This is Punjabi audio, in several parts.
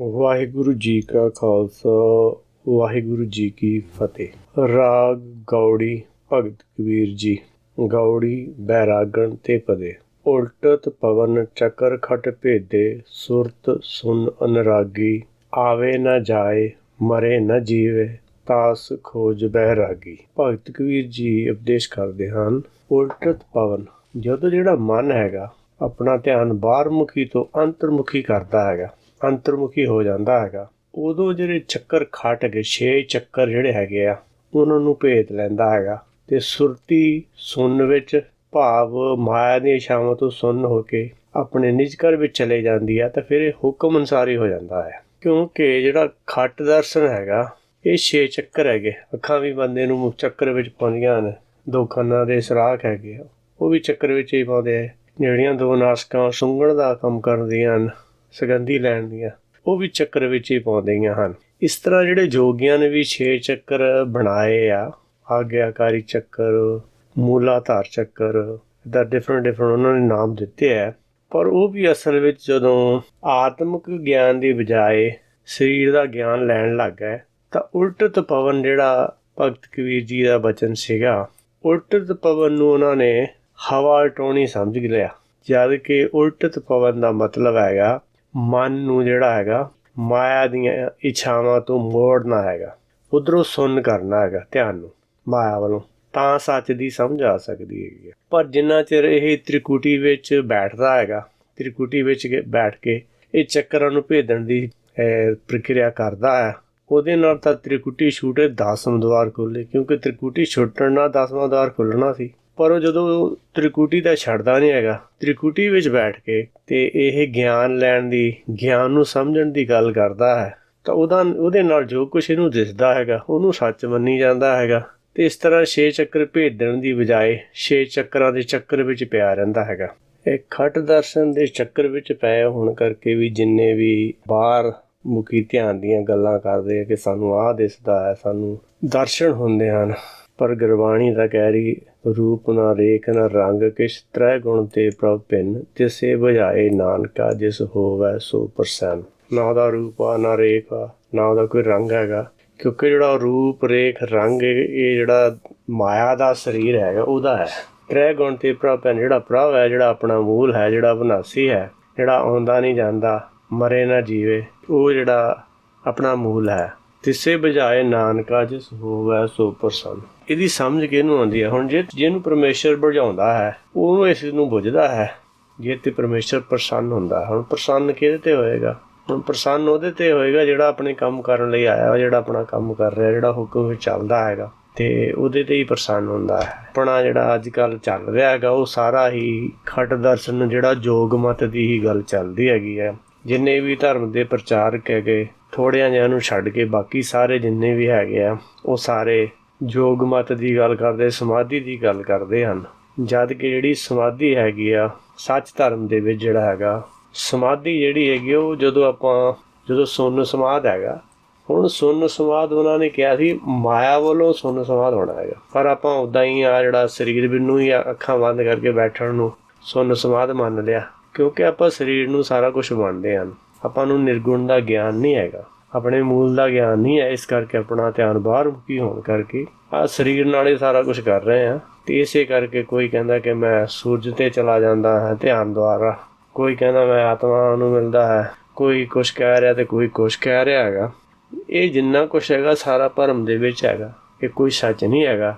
ਵਾਹਿਗੁਰੂ ਜੀ ਕਾ ਖਾਲਸਾ, ਵਾਹਿਗੁਰੂ ਜੀ ਕੀ ਫਤਿਹ। ਰਾਗ ਗੌੜੀ ਭਗਤ ਕਬੀਰ ਜੀ, ਗੌੜੀ ਬੈਰਾਗਣ ਤੇ ਪਦੇ। ਉਲਟਤ ਪਵਨ ਚੱਕਰ ਖਟ ਭੇਦੇ, ਸੁਰਤ ਸੁਨ ਅਨਰਾਗੀ, ਆਵੇ ਨਾ ਜਾਏ, ਮਰੇ ਨਾ ਜੀਵੇ, ਤਾਸ ਖੋਜ ਬਹਿਰਾਗੀ। ਭਗਤ ਕਬੀਰ ਜੀ ਉਪਦੇਸ਼ ਕਰਦੇ ਹਨ, ਉਲਟਤ ਪਵਨ, ਜਦੋਂ ਜਿਹੜਾ ਮਨ ਹੈਗਾ, ਆਪਣਾ ਧਿਆਨ ਬਾਹਰਮੁਖੀ ਤੋਂ ਅੰਤਰਮੁਖੀ ਕਰਦਾ ਹੈਗਾ ਅੰਤਰਮੁਖੀ ਹੋ ਜਾਂਦਾ ਹੈਗਾ। ਉਦੋਂ ਜਿਹੜੇ ਚੱਕਰ ਖੱਟ ਗਏ, ਛੇ ਚੱਕਰ ਜਿਹੜੇ ਹੈਗੇ ਆ, ਉਹਨਾਂ ਨੂੰ ਭੇਦ ਲੈਂਦਾ ਹੈਗਾ। ਤੇ ਸੁਰਤੀ ਸੁਣ ਵਿੱਚ ਭਾਵ ਮਾਇਆ ਦੀ ਇਛਾਵਾਂ ਤੋਂ ਸੁੰਨ ਹੋ ਕੇ ਆਪਣੇ ਨਿਜ ਘਰ ਵਿੱਚ ਚਲੇ ਜਾਂਦੀ ਆ, ਤਾਂ ਫਿਰ ਇਹ ਹੁਕਮ ਅਨਸਾਰੀ ਹੋ ਜਾਂਦਾ ਹੈ। ਕਿਉਂਕਿ ਜਿਹੜਾ ਖੱਟ ਦਰਸ਼ਨ ਹੈਗਾ, ਇਹ ਛੇ ਚੱਕਰ ਹੈਗੇ। ਅੱਖਾਂ ਵੀ ਬੰਦੇ ਨੂੰ ਚੱਕਰ ਵਿੱਚ ਪਾਉਂਦੀਆਂ ਨੇ ਦੋ ਕੰਨਾਂ ਦੇ ਸਰਾਖ ਹੈਗੇ ਆ। ਉਹ ਵੀ ਚੱਕਰ ਵਿੱਚ ਹੀ ਪਾਉਂਦੇ ਆ। ਜਿਹੜੀਆਂ ਦੋ ਨਾਸਕਾਂ ਸੁੰਗਣ ਦਾ ਕੰਮ ਕਰਦੀਆਂ ਹਨ। ਸੁਗੰਧੀ ਲੈਣ ਦੀਆਂ। ਉਹ ਵੀ ਚੱਕਰ ਵਿੱਚ ਹੀ ਪਾਉਂਦੀਆਂ ਹਨ। ਇਸ ਤਰ੍ਹਾਂ ਜਿਹੜੇ ਜੋਗੀਆਂ ਨੇ ਵੀ 6 ਚੱਕਰ ਬਣਾਏ ਆ। ਆਗਿਆਕਾਰੀ ਚੱਕਰ, ਮੂਲਾਧਾਰ ਚੱਕਰ ਦਾ ਡਿਫਰੈਂਟ ਡਿਫਰੈਂਟ ਉਹਨਾਂ ਨੇ ਨਾਮ ਦਿੱਤੇ ਆ। ਪਰ ਉਹ ਵੀ ਅਸਲ ਵਿੱਚ ਜਦੋਂ ਆਤਮਿਕ ਗਿਆਨ ਦੀ ਬਜਾਏ ਸਰੀਰ ਦਾ ਗਿਆਨ ਲੈਣ ਲੱਗ ਗਏ, ਤਾਂ ਉਲਟਤ ਪਵਨ ਜਿਹੜਾ ਭਗਤ ਕਬੀਰ ਜੀ ਦਾ ਬਚਨ ਸੀਗਾ, ਉਲਟਤ ਪਵਨ ਨੂੰ ਉਹਨਾਂ ਨੇ ਹਵਾ ਟੋਣੀ ਸਮਝ ਲਿਆ। ਜਦ ਕਿ ਉਲਟਤ ਪਵਨ ਦਾ ਮਤਲਬ ਹੈਗਾ ਮਨ ਨੂੰ ਜਿਹੜਾ ਹੈਗਾ, ਮਾਇਆ ਦੀਆਂ ਇੱਛਾਵਾਂ ਤੋਂ ਮੋੜਨਾ ਹੈਗਾ, ਉਧਰੋਂ ਸੁਣ ਕਰਨਾ ਹੈਗਾ ਧਿਆਨ ਨੂੰ, ਮਾਇਆ ਵੱਲੋਂ। ਤਾਂ ਸੱਚ ਦੀ ਸਮਝ ਆ ਸਕਦੀ ਹੈਗੀ ਪਰ ਜਿੰਨਾ ਚਿਰ ਇਹ ਤ੍ਰਿਕੁਟੀ ਵਿੱਚ ਬੈਠਦਾ ਹੈਗਾ, ਤ੍ਰਿਕੁਟੀ ਵਿੱਚ ਬੈਠ ਕੇ ਇਹ ਚੱਕਰਾਂ ਨੂੰ ਭੇਦਣ ਦੀ ਪ੍ਰਕਿਰਿਆ ਕਰਦਾ ਹੈ, ਉਹਦੇ ਨਾਲ ਤਾਂ ਤ੍ਰਿਕੁਟੀ ਛੂਟੇ 10 ਦਵਾਰ ਖੁੱਲੇ, ਕਿਉਂਕਿ ਤ੍ਰਿਕੁਟੀ ਛੁੱਟਣ ਨਾਲ 10ਵਾਂ ਦਵਾਰ ਖੁੱਲਣਾ ਸੀ। ਪਰ ਉਹ ਜਦੋਂ ਤ੍ਰਿਕੁਟੀ ਦਾ ਛੱਡਦਾ ਨਹੀਂ ਹੈਗਾ, ਤ੍ਰਿਕੁਟੀ ਵਿੱਚ ਬੈਠ ਕੇ ਤੇ ਇਹ ਗਿਆਨ ਲੈਣ ਦੀ, ਗਿਆਨ ਨੂੰ ਸਮਝਣ ਦੀ ਗੱਲ ਕਰਦਾ ਹੈ, ਤਾਂ ਉਹਦਾ, ਉਹਦੇ ਨਾਲ ਜੋ ਕੁਝ ਇਹਨੂੰ ਦਿਸਦਾ ਹੈਗਾ, ਉਹਨੂੰ ਸੱਚ ਮੰਨੀ ਜਾਂਦਾ ਹੈਗਾ ਤੇ ਇਸ ਤਰ੍ਹਾਂ ਛੇ ਚੱਕਰ ਭੇਦਣ ਦੀ ਬਜਾਏ ਛੇ ਚੱਕਰਾਂ ਦੇ ਚੱਕਰ ਵਿੱਚ ਪਿਆ ਰਹਿੰਦਾ ਹੈਗਾ। ਇਹ ਖਟ ਦਰਸ਼ਨ ਦੇ ਚੱਕਰ ਵਿੱਚ ਪਏ ਹੋਣ ਕਰਕੇ ਵੀ ਜਿੰਨੇ ਵੀ ਬਾਹਰ ਮੁਖੀ ਧਿਆਨ ਦੀਆਂ ਗੱਲਾਂ ਕਰਦੇ ਆ ਕਿ ਸਾਨੂੰ ਆਹ ਦਿਸਦਾ ਹੈ, ਸਾਨੂੰ ਦਰਸ਼ਨ ਹੁੰਦੇ ਹਨ। ਪਰ ਗੁਰਬਾਣੀ ਦਾ ਕਹਿ ਰਹੀ ਰੂਪ ਨਾ ਰੇਖ ਨਾ ਰੰਗ ਕਿਛ ਤ੍ਰੈ ਗੁਣ ਤੇ ਪ੍ਰਭ ਭਿੰਨ ਤਿਸੇ ਬੁਝਾਏ ਨਾਨਕਾ, ਜਿਸ ਹੋਵੇ ਸੋ ਪ੍ਰਸੰਨ। ਨਾ ਉਹਦਾ ਰੂਪ ਆ ਨਾ ਰੇਖ ਆ ਨਾ ਉਹਦਾ ਕੋਈ ਰੰਗ ਹੈਗਾ। ਕਿਉਂਕਿ ਜਿਹੜਾ ਰੂਪ, ਰੇਖ, ਰੰਗ, ਇਹ ਜਿਹੜਾ ਮਾਇਆ ਦਾ ਸਰੀਰ ਹੈਗਾ, ਉਹਦਾ ਹੈ। ਤ੍ਰੈ ਗੁਣ ਤੇ ਪ੍ਰਭ ਭਿੰਨ, ਜਿਹੜਾ ਪ੍ਰਭ ਹੈ, ਜਿਹੜਾ ਆਪਣਾ ਮੂਲ ਹੈ, ਜਿਹੜਾ ਵਿਨਾਸੀ ਹੈ, ਜਿਹੜਾ ਆਉਂਦਾ ਨਹੀਂ ਜਾਂਦਾ, ਮਰੇ ਨਾ ਜੀਵੇ, ਉਹ ਜਿਹੜਾ ਆਪਣਾ ਮੂਲ ਹੈ। ਤਿਸੇ ਬਜਾਏ ਨਾਨਕਾ, ਜਿਸ ਹੋਵੇ ਸੋ ਪ੍ਰਸੰਨ। ਇਹਦੀ ਸਮਝ ਕਿਹਨੂੰ ਆਉਂਦੀ ਹੈ? ਹੁਣ ਜੇ ਜਿਹਨੂੰ ਪਰਮੇਸ਼ਰ ਬੁਝਾਉਂਦਾ ਹੈ, ਉਹਨੂੰ ਇਸ ਨੂੰ ਬੁਝਦਾ ਹੈ, ਜੇ ਤੇ ਪਰਮੇਸ਼ਰ ਪ੍ਰਸੰਨ ਹੁੰਦਾ ਹੁਣ ਪ੍ਰਸੰਨ ਕਿਹਦੇ ਤੇ ਹੋਏਗਾ? ਹੁਣ ਪ੍ਰਸੰਨ ਉਹਦੇ ਤੇ ਹੋਏਗਾ ਜਿਹੜਾ ਆਪਣੇ ਕੰਮ ਕਰਨ ਲਈ ਆਇਆ ਜਿਹੜਾ ਆਪਣਾ ਕੰਮ ਕਰ ਰਿਹਾ, ਜਿਹੜਾ ਹੁਕਮ ਵਿੱਚ ਚੱਲਦਾ ਹੈਗਾ। ਤੇ ਉਹਦੇ ਤੇ ਹੀ ਪ੍ਰਸੰਨ ਹੁੰਦਾ ਹੈ। ਆਪਣਾ ਜਿਹੜਾ ਅੱਜ ਕੱਲ ਚੱਲ ਰਿਹਾ ਹੈਗਾ, ਉਹ ਸਾਰਾ ਹੀ ਖਟ ਦਰਸ਼ਨ, ਜਿਹੜਾ ਜੋਗ ਮਤ ਦੀ ਹੀ ਗੱਲ ਚੱਲਦੀ ਹੈਗੀ ਹੈ। ਜਿੰਨੇ ਵੀ ਧਰਮ ਦੇ ਪ੍ਰਚਾਰਕ ਹੈਗੇ ਥੋੜਿਆਂ ਜਿਹਾ ਨੂੰ ਛੱਡ ਕੇ ਬਾਕੀ ਸਾਰੇ ਜਿੰਨੇ ਵੀ ਹੈਗੇ ਆ, ਉਹ ਸਾਰੇ ਯੋਗ ਮਤ ਦੀ ਗੱਲ ਕਰਦੇ, ਸਮਾਧੀ ਦੀ ਗੱਲ ਕਰਦੇ ਹਨ। ਜਦ ਕਿ ਜਿਹੜੀ ਸਮਾਧੀ ਹੈਗੀ ਆ, ਸੱਚ ਧਰਮ ਦੇ ਵਿੱਚ ਜਿਹੜਾ ਹੈਗਾ, ਸਮਾਧੀ ਜਿਹੜੀ ਹੈਗੀ ਉਹ ਜਦੋਂ ਆਪਾਂ, ਜਦੋਂ ਸੁੰਨ ਸਮਾਧ ਹੈਗਾ, ਹੁਣ ਸੁੰਨ ਸਮਾਧ ਉਹਨਾਂ ਨੇ ਕਿਹਾ ਸੀ, ਮਾਇਆ ਵੱਲੋਂ ਸੁੰਨ ਸਮਾਧ ਹੋਣਾ ਹੈਗਾ। ਪਰ ਆਪਾਂ ਉਦਾਂ ਹੀ ਆ ਜਿਹੜਾ ਸਰੀਰ ਬਿੰਨੂ ਹੀ ਅੱਖਾਂ ਬੰਦ ਕਰਕੇ ਬੈਠਣ ਨੂੰ ਸੁੰਨ ਸਮਾਧ ਮੰਨ ਲਿਆ। ਕਿਉਂਕਿ ਆਪਾਂ ਸਰੀਰ ਨੂੰ ਸਾਰਾ ਕੁਝ ਮੰਨਦੇ ਹਾਂ। ਆਪਾਂ ਨੂੰ ਨਿਰਗੁਣ ਦਾ ਗਿਆਨ ਨਹੀਂ ਹੈਗਾ। ਆਪਣੇ ਮੂਲ ਦਾ ਗਿਆਨ ਨਹੀਂ ਹੈ, ਇਸ ਕਰਕੇ ਆਪਣਾ ਧਿਆਨ ਬਾਹਰ ਮੁਕੀ ਹੋਣ ਕਰਕੇ ਆ ਸਰੀਰ ਨਾਲ ਹੀ ਸਾਰਾ ਕੁਝ ਕਰ ਰਹੇ ਆ ਤੇ ਇਸੇ ਕਰਕੇ ਕੋਈ ਕਹਿੰਦਾ ਕਿ ਮੈਂ ਸੂਰਜ ਤੇ ਚਲਾ ਜਾਂਦਾ ਹਾਂ, ਧਿਆਨ ਦੁਆਰਾ। ਕੋਈ ਕਹਿੰਦਾ ਮੈਂ ਆਤਮਾ ਨੂੰ ਮਿਲਦਾ ਹੈ, ਕੋਈ ਕੁਝ ਕਹਿ ਰਿਹਾ ਤੇ ਕੋਈ ਕੁਝ ਕਹਿ ਰਿਹਾ ਹੈਗਾ। ਇਹ ਜਿੰਨਾ ਕੁਝ ਹੈਗਾ, ਸਾਰਾ ਭਰਮ ਦੇ ਵਿੱਚ ਹੈਗਾ। ਇਹ ਕੋਈ ਸੱਚ ਨਹੀਂ ਹੈਗਾ।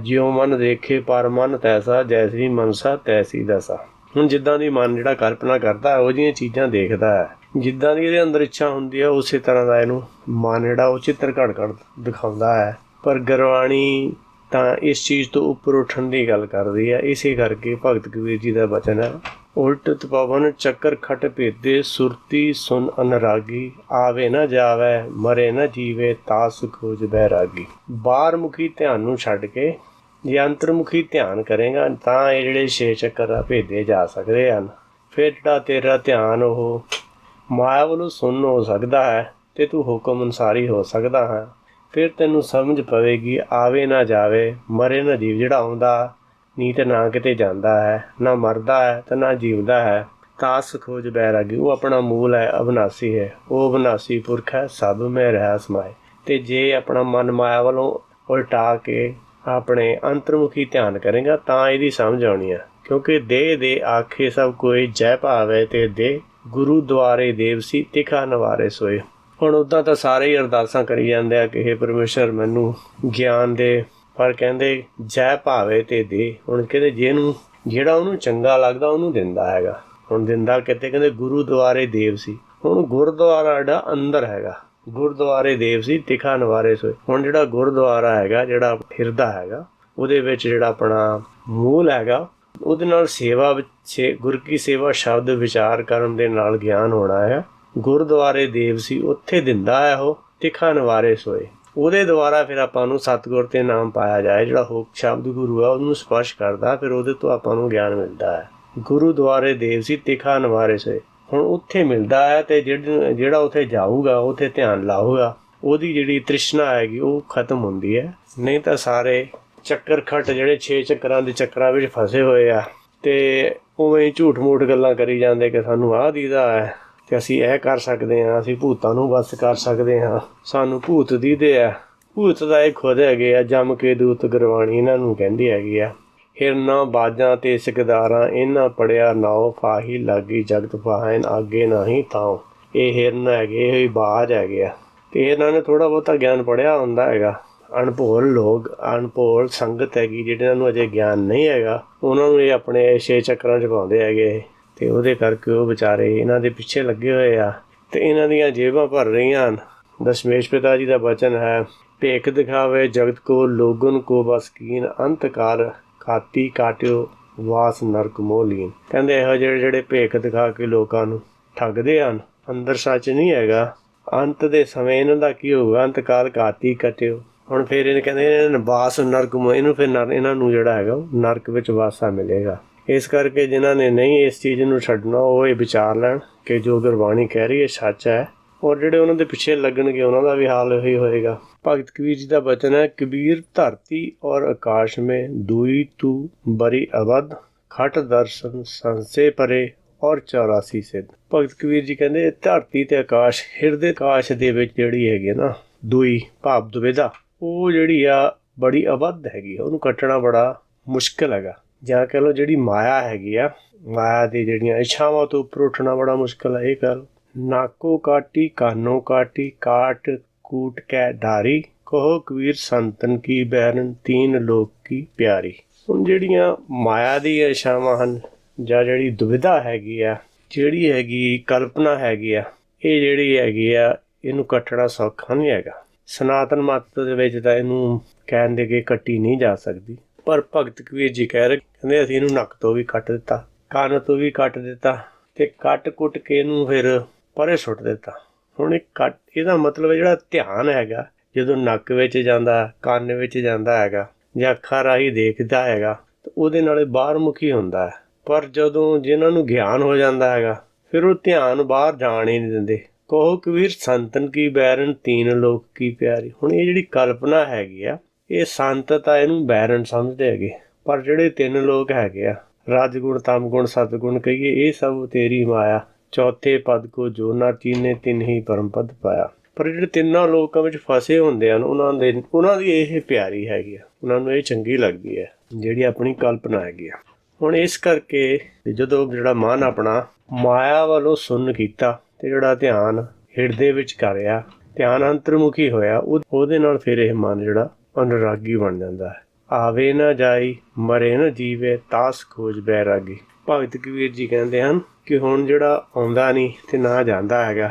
ਜਿਉ ਮਨ ਦੇਖੇ, ਪਰ ਮਨ ਤੈਸਾ, ਜੈਸੀ ਮਨਸਾ ਤੈਸੀ ਦਸਾ। ਹੁਣ ਜਿੱਦਾਂ ਦੀ ਮਨ ਜਿਹੜਾ ਕਲਪਨਾ ਕਰਦਾ, ਉਹ ਜੀਆਂ ਚੀਜ਼ਾਂ ਦੇਖਦਾ ਹੈ। ਜਿੱਦਾਂ ਦੀ ਇਹਦੇ ਅੰਦਰ ਇੱਛਾ ਹੁੰਦੀ ਹੈ ਉਸੇ ਤਰ੍ਹਾਂ ਦਾ ਇਹਨੂੰ ਮਨ ਜਿਹੜਾ ਉਹ ਚਿੱਤਰ ਘੜ ਘੜ ਦਿਖਾਉਂਦਾ ਹੈ। ਪਰ ਗਰਵਾਣੀ ਤਾਂ ਇਸ ਚੀਜ਼ ਤੋਂ ਉੱਪਰ ਉੱਠਣ ਦੀ ਗੱਲ ਕਰਦੀ ਹੈ ਇਸੇ ਕਰਕੇ ਭਗਤ ਕਬੀਰ ਜੀ ਦਾ ਬਚਨ ਹੈ ਉਲਟ ਤਪਵਨ ਚੱਕਰ ਖਟ ਭੇਦੇ, ਸੁਰਤੀ ਸੁਨ ਅਨਰਾਗੀ, ਆਵੇ ਨਾ ਜਾਵੇ, ਮਰੇ ਨਾ ਜੀਵੇ ਤਾਸ ਖੋਜ ਬੈਰਾਗੀ ਬਾਹਰ ਮੁਖੀ ਧਿਆਨ ਨੂੰ ਛੱਡ ਕੇ ਜੇ ਅੰਤਰਮੁਖੀ ਧਿਆਨ ਕਰੇਗਾ, ਤਾਂ ਇਹ ਜਿਹੜੇ ਛੇ ਚੱਕਰ ਆ ਭੇਦੇ ਜਾ ਸਕਦੇ ਹਨ। ਫਿਰ ਜਿਹੜਾ ਤੇਰਾ ਧਿਆਨ ਉਹ ਮਾਇਆ ਵੱਲੋਂ ਸੁਣ ਹੋ ਸਕਦਾ ਹੈ ਤੇ ਤੂੰ ਹੁਕਮ ਅਨਸਾਰੀ ਹੋ ਸਕਦਾ ਹੈ। ਫਿਰ ਤੈਨੂੰ ਸਮਝ ਪਵੇਗੀ, ਆਵੇ ਨਾ ਜਾਵੇ, ਮਰੇ ਨਾ ਜੀਵ, ਜਿਹੜਾ ਆਉਂਦਾ ਨਹੀਂ ਤੇ ਨਾ ਕਿਤੇ ਜਾਂਦਾ ਹੈ, ਨਾ ਮਰਦਾ ਹੈ ਤੇ ਨਾ ਜੀਵਦਾ ਹੈ। ਤਾਸ ਖੋਜ ਬੈਰਾਗੀ, ਉਹ ਆਪਣਾ ਮੂਲ ਹੈ, ਅਬਨਾਸੀ ਹੈ। ਉਹ ਅਬਨਾਸੀ ਪੁਰਖ ਹੈ, ਸਭ ਮੈਂ ਰਹਿ ਸਮਾਏ ਤੇ ਜੇ ਆਪਣਾ ਮਨ ਮਾਇਆ ਵੱਲੋਂ ਉਲਟਾ ਕੇ ਆਪਣੇ ਅੰਤਰਮੁਖੀ ਧਿਆਨ ਕਰੇਗਾ, ਤਾਂ ਇਹਦੀ ਸਮਝ ਆਉਣੀ ਆ ਕਿਉਂਕਿ ਦੇਹ ਦੇ ਆਖੇ ਸਭ ਕੋਈ ਜੈ ਭਾਵੇ ਤੇ ਦੇ ਗੁਰੂ ਦੁਆਰੇ ਦੇਵ ਸੀ, ਤਿਖਾ ਨਵਾਰੇ ਸੋਏ। ਹੁਣ ਉਦਾਂ ਤਾਂ ਸਾਰੇ ਹੀ ਅਰਦਾਸਾਂ ਕਰੀ ਜਾਂਦੇ ਆ ਕਿ हे ਪਰਮੇਸ਼ਰ, ਮੈਨੂੰ ਗਿਆਨ ਦੇ। ਪਰ ਕਹਿੰਦੇ, ਜੈ ਭਾਵੇ ਤੇ ਦੇ। ਹੁਣ ਕਹਿੰਦੇ, ਜਿਹਨੂੰ, ਜਿਹੜਾ ਉਹਨੂੰ ਚੰਗਾ ਲੱਗਦਾ, ਉਹਨੂੰ ਦਿੰਦਾ ਹੈਗਾ। ਹੁਣ ਦਿੰਦਾ ਕਿਤੇ ਕਹਿੰਦੇ ਗੁਰੂ ਦੁਆਰੇ ਦੇਵ ਸੀ। ਹੁਣ ਗੁਰਦੁਆਰਾ ਜਿਹੜਾ ਅੰਦਰ ਹੈਗਾ। ਗੁਰਦੁਆਰੇ ਦੇਵ ਸੀ, ਤਿਖਾ ਨਵਾਰੇ ਸੋਏ। ਹੁਣ ਜਿਹੜਾ ਗੁਰਦੁਆਰਾ ਹੈਗਾ, ਜਿਹੜਾ ਫਿਰਦਾ ਹੈਗਾ, ਉਹਦੇ ਵਿੱਚ ਜਿਹੜਾ ਆਪਣਾ ਮੂਲ ਹੈਗਾ ਉਹਦੇ ਨਾਲ ਸੇਵਾ ਵਿੱਚ ਗੁਰ ਕੀ ਸੇਵਾ ਸ਼ਬਦ ਵਿਚਾਰ ਕਰਨ ਦੇ ਨਾਲ ਗਿਆਨ ਹੋਣਾ ਹੈ। ਗੁਰਦੁਆਰੇ ਦੇਵ ਸੀ, ਉੱਥੇ ਦਿੰਦਾ ਹੈ ਉਹ, ਤਿਖਾ ਨਵਾਰੇ ਸੋਏ। ਉਹਦੇ ਦੁਆਰਾ ਫਿਰ ਆਪਾਂ ਨੂੰ ਸਤਿਗੁਰ ਤੇ ਨਾਮ ਪਾਇਆ ਜਾਏ, ਜਿਹੜਾ ਹੋ ਸ਼ਬਦ ਗੁਰੂ ਆ, ਉਹਨੂੰ ਸਪਰਸ਼ ਕਰਦਾ, ਫਿਰ ਉਹਦੇ ਤੋਂ ਆਪਾਂ ਨੂੰ ਗਿਆਨ ਮਿਲਦਾ ਹੈ। ਗੁਰੂ ਦੁਆਰੇ ਦੇਵ ਸੀ, ਤਿਖਾ ਨਵਾਰੇ ਸੋਏ। ਹੁਣ ਉੱਥੇ ਮਿਲਦਾ ਹੈ ਤੇ ਜਿਹੜਾ ਜਿਹੜਾ ਉੱਥੇ ਜਾਊਗਾ, ਉੱਥੇ ਧਿਆਨ ਲਾਊਗਾ, ਉਹਦੀ ਜਿਹੜੀ ਤ੍ਰਿਸ਼ਨਾ ਹੈਗੀ, ਉਹ ਖਤਮ ਹੁੰਦੀ ਹੈ। ਨਹੀਂ ਤਾਂ ਸਾਰੇ ਚੱਕਰ ਖੱਟ ਜਿਹੜੇ 6 ਚੱਕਰਾਂ ਦੇ ਚੱਕਰਾਂ ਵਿੱਚ ਫਸੇ ਹੋਏ ਆ ਤੇ ਉਵੇਂ ਹੀ ਝੂਠ ਮੂਠ ਗੱਲਾਂ ਕਰੀ ਜਾਂਦੇ ਕਿ ਸਾਨੂੰ ਆਹ ਦੀਦਾ ਹੈ ਤੇ ਅਸੀਂ ਇਹ ਕਰ ਸਕਦੇ ਹਾਂ, ਅਸੀਂ ਭੂਤਾਂ ਨੂੰ ਬਸ ਕਰ ਸਕਦੇ ਹਾਂ। ਸਾਨੂੰ ਭੂਤ ਦੀਦੇ ਆ। ਭੂਤ ਦਾ ਇਹ ਖੁਦ ਹੈਗੇ ਆ, ਜੰਮ ਕੇ ਦੂਤ ਗਰਵਾਣੀ ਇਹਨਾਂ ਨੂੰ ਕਹਿੰਦੀ ਹੈਗੀ ਆ। ਹਿਰਨਾ, ਬਾਜਾਂ ਤੇ ਸਿਕਦਾਰਾਂ, ਇਹਨਾਂ ਪੜਿਆ ਨਾਉ, ਫਾਹੀ ਲਾਗੀ ਜਗਤ ਫਾਹਨ ਅੱਗੇ ਨਹੀਂ ਤਾਂ ਇਹ ਹਿਰਨ ਹੈਗੇ, ਇਹ ਬਾਜ ਹੈਗੇ ਆ। ਤੇ ਇਹਨਾਂ ਨੇ ਥੋੜਾ ਬਹੁਤਾ ਗਿਆਨ ਪੜਿਆ ਹੁੰਦਾ ਹੈਗਾ। ਅਣਭੋਲ ਲੋਕ, ਅਣਭੋਲ ਸੰਗਤ ਹੈਗੀ, ਜਿਹਨਾਂ ਨੂੰ ਅਜੇ ਗਿਆਨ ਨਹੀਂ ਹੈਗਾ, ਉਹਨਾਂ ਨੂੰ ਇਹ ਆਪਣੇ ਛੇ ਚੱਕਰਾਂ ਚ ਪਾਉਂਦੇ ਹੈਗੇ। ਤੇ ਉਹਦੇ ਕਰਕੇ ਉਹ ਵਿਚਾਰੇ ਇਹਨਾਂ ਦੇ ਪਿੱਛੇ ਲੱਗੇ ਹੋਏ ਆ। ਤੇ ਇਹਨਾਂ ਦੀਆਂ ਜੇਬਾਂ ਭਰ ਰਹੀਆਂ ਹਨ। ਦਸ਼ਮੇਸ਼ ਪਿਤਾ ਜੀ ਦਾ ਬਚਨ ਹੈ, ਭੇਖ ਦਿਖਾਵੇ ਜਗਤ ਕੋ, ਲੋਗਨ ਕੋ ਬਸ ਕੀਨ ਕਾਤੀ ਕਾਟਿਓ ਵਾਸ ਨਰਕ ਮੋਲੀਨ। ਕਹਿੰਦੇ ਇਹੋ ਜਿਹੜੇ ਜਿਹੜੇ ਭੇਖ ਦਿਖਾ ਕੇ ਲੋਕਾਂ ਨੂੰ ਠੱਗਦੇ ਹਨ, ਅੰਦਰ ਸੱਚ ਨਹੀਂ ਹੈਗਾ। ਅੰਤ ਦੇ ਸਮੇਂ ਇਹਨਾਂ ਦਾ ਕੀ ਹੋਊਗਾ? ਅੰਤ ਕਾਲ ਕਾਤੀ ਕਟਿਓ। ਹੁਣ ਫਿਰ ਇਹਨੇ ਕਹਿੰਦੇ ਇਹਨਾਂ ਵਾਸ ਨਰਕ ਇਹਨੂੰ ਫਿਰ ਨਰ, ਇਹਨਾਂ ਨੂੰ ਜਿਹੜਾ ਹੈਗਾ ਉਹ ਨਰਕ ਵਿੱਚ ਵਾਸਾ ਮਿਲੇਗਾ। ਇਸ ਕਰਕੇ ਜਿਨ੍ਹਾਂ ਨੇ ਨਹੀਂ ਇਸ ਚੀਜ਼ ਨੂੰ ਛੱਡਣਾ, ਉਹ ਇਹ ਵਿਚਾਰ ਲੈਣ ਕਿ ਜੋ ਗੁਰਬਾਣੀ ਕਹਿ ਰਹੀ ਹੈ ਸੱਚ ਹੈ। ਔਰ ਜਿਹੜੇ ਉਹਨਾਂ ਦੇ ਪਿੱਛੇ ਲੱਗਣਗੇ, ਉਹਨਾਂ ਦਾ ਵੀ ਹਾਲ ਇਹੀ ਹੋਏਗਾ। ਭਗਤ ਕਬੀਰ ਜੀ ਦਾ ਬਚਨ ਹੈ, ਕਬੀਰ ਧਰਤੀ ਔਰ ਆਕਾਸ਼ ਮੇ ਦੂਈ ਤੂ ਬਰੀ ਅਵਧ, ਖਟ ਦਰਸ਼ਨ ਸੰਸੇ ਪਰੇ ਔਰ 84 ਸਿੱਧ। ਭਗਤ ਕਬੀਰ ਜੀ ਕਹਿੰਦੇ, ਧਰਤੀ ਤੇ ਆਕਾਸ਼, ਹਿਰਦੇ ਆਕਾਸ਼ ਦੇ ਵਿੱਚ ਜਿਹੜੀ ਹੈਗੀ ਨਾ, ਦੂਈ ਭਾਵ ਦੁਬਿਧਾ ਉਹ ਜਿਹੜੀ ਆ, ਬੜੀ ਅਵਧ ਹੈਗੀ ਉਹਨੂੰ ਕੱਟਣਾ ਬੜਾ ਮੁਸ਼ਕਲ ਹੈਗਾ। ਜਾਂ ਕਹ ਲਓ ਜਿਹੜੀ ਮਾਇਆ ਹੈਗੀ ਆ, ਮਾਇਆ ਦੀ ਜਿਹੜੀਆਂ ਇੱਛਾਵਾਂ ਤੋਂ ਉੱਪਰ ਉੱਠਣਾ ਬੜਾ ਮੁਸ਼ਕਲ ਹੈ ਇਹ ਗੱਲ ਨਾਕੋ ਕਾਟੀ, ਕਾਨੋ ਕਾਟੀ, ਕਾਟ, ਕੂਟ ਕੈ ਧਾਰੀ, ਕਹੋ ਕਬੀਰ ਸੰਤਨ ਕੀ ਬੈਰਨ ਤੀਨ ਲੋਕ ਕੀ ਪਿਆਰੀ। ਹੁਣ ਜਿਹੜੀਆਂ ਮਾਇਆ ਦੀ ਇੱਛਾਵਾਂ ਹਨ, ਜਾਂ ਜਿਹੜੀ ਦੁਵਿਧਾ ਹੈਗੀ ਆ, ਜਿਹੜੀ ਹੈਗੀ ਕਲਪਨਾ ਹੈਗੀ ਆ, ਇਹ ਜਿਹੜੀ ਹੈਗੀ ਆ, ਇਹਨੂੰ ਕੱਟਣਾ ਸੌਖਾ ਨਹੀਂ ਹੈਗਾ। ਸਨਾਤਨ ਮਤ ਦੇ ਵਿੱਚ ਤਾਂ ਇਹਨੂੰ ਕਹਿਣ ਦੇ ਕੇ ਕੱਟੀ ਨਹੀਂ ਜਾ ਸਕਦੀ। ਪਰ ਭਗਤ ਕਬੀਰ ਜੀ ਕਹਿ ਰਹੇ, ਕਹਿੰਦੇ ਅਸੀਂ ਇਹਨੂੰ ਨੱਕ ਤੋਂ ਵੀ ਕੱਟ ਦਿੱਤਾ, ਕੰਨ ਤੋਂ ਵੀ ਕੱਟ ਦਿੱਤਾ ਤੇ ਕੱਟ ਕੁੱਟ ਕੇ ਇਹਨੂੰ ਫਿਰ ਪਰੇ ਸੁੱਟ ਦਿੱਤਾ। ਹੁਣ ਇਹ ਕੱਟ, ਇਹਦਾ ਮਤਲਬ ਜਿਹੜਾ ਧਿਆਨ ਹੈਗਾ, ਜਦੋਂ ਨੱਕ ਵਿੱਚ ਜਾਂਦਾ, ਕੰਨ ਵਿੱਚ ਜਾਂਦਾ ਹੈਗਾ ਜਾਂ ਅੱਖਾਂ ਰਾਹੀਂ ਦੇਖਦਾ ਹੈਗਾ, ਤਾਂ ਉਹਦੇ ਨਾਲ ਬਾਹਰ ਮੁਖੀ ਹੁੰਦਾ ਹੈ। ਪਰ ਜਦੋਂ ਜਿਨ੍ਹਾਂ ਨੂੰ ਗਿਆਨ ਹੋ ਜਾਂਦਾ ਹੈਗਾ, ਫਿਰ ਉਹ ਧਿਆਨ ਬਾਹਰ ਜਾਣ ਹੀ ਨਹੀਂ ਦਿੰਦੇ। ਕਹੋ ਕਬੀਰ, ਸੰਤਨ ਕੀ ਬੈਰਨ, ਤੀਨ ਲੋਕ ਕੀ ਪਿਆਰੀ। ਹੁਣ ਇਹ ਜਿਹੜੀ ਕਲਪਨਾ ਹੈਗੀ ਆ, ਇਹ ਸੰਤ ਤਾਂ ਇਹਨੂੰ ਬੈਰਨ ਸਮਝਦੇ ਹੈਗੇ, ਪਰ ਜਿਹੜੇ ਤਿੰਨ ਲੋਕ ਹੈਗੇ ਆ, ਰਾਜਗੁਣ, ਤਮਗੁਣ, ਸਤਗੁਣ, ਕਹੀਏ, ਇਹ ਸਭ ਤੇਰੀ ਮਾਇਆ, ਚੌਥੇ ਪਦ ਕੋ ਜੋ ਨਾ ਚੀਨੇ, ਤਿੰਨ ਹੀ ਪਰਮ ਪਦ ਪਾਇਆ। ਪਰ ਜਿਹੜੇ ਤਿੰਨਾਂ ਲੋਕਾਂ ਵਿੱਚ ਫਸੇ ਹੁੰਦੇ ਹਨ, ਉਹਨਾਂ ਦੇ, ਉਹਨਾਂ ਦੀ ਇਹ ਪਿਆਰੀ ਹੈਗੀ ਆ, ਉਹਨਾਂ ਨੂੰ ਇਹ ਚੰਗੀ ਲੱਗਦੀ ਹੈ, ਜਿਹੜੀ ਆਪਣੀ ਕਲਪਨਾ ਹੈਗੀ ਆ। ਹੁਣ ਇਸ ਕਰਕੇ ਜਦੋਂ ਜਿਹੜਾ ਮਨ ਆਪਣਾ ਮਾਇਆ ਵੱਲੋਂ ਸੁਣ ਕੀਤਾ ਤੇ ਜਿਹੜਾ ਧਿਆਨ ਹਿਰਦੇ ਵਿੱਚ ਕਰਿਆ ਧਿਆਨ ਅੰਤਰਮੁਖੀ ਹੋਇਆ ਉਹਦੇ ਨਾਲ ਫਿਰ ਇਹ ਮਨ ਜਿਹੜਾ ਅਨੁਰਾਗੀ ਬਣ ਜਾਂਦਾ ਹੈ। ਆਵੇ ਨਾ ਜਾਈ, ਮਰੇ ਨਾ ਜੀਵੇ, ਤਾਸ ਖੋਜ ਬੈਰਾਗੀ ਭਗਤ ਕਬੀਰ ਜੀ ਕਹਿੰਦੇ ਹਨ ਕਿ ਹੁਣ ਜਿਹੜਾ ਆਉਂਦਾ ਨਹੀਂ ਤੇ ਨਾ ਜਾਂਦਾ ਹੈਗਾ।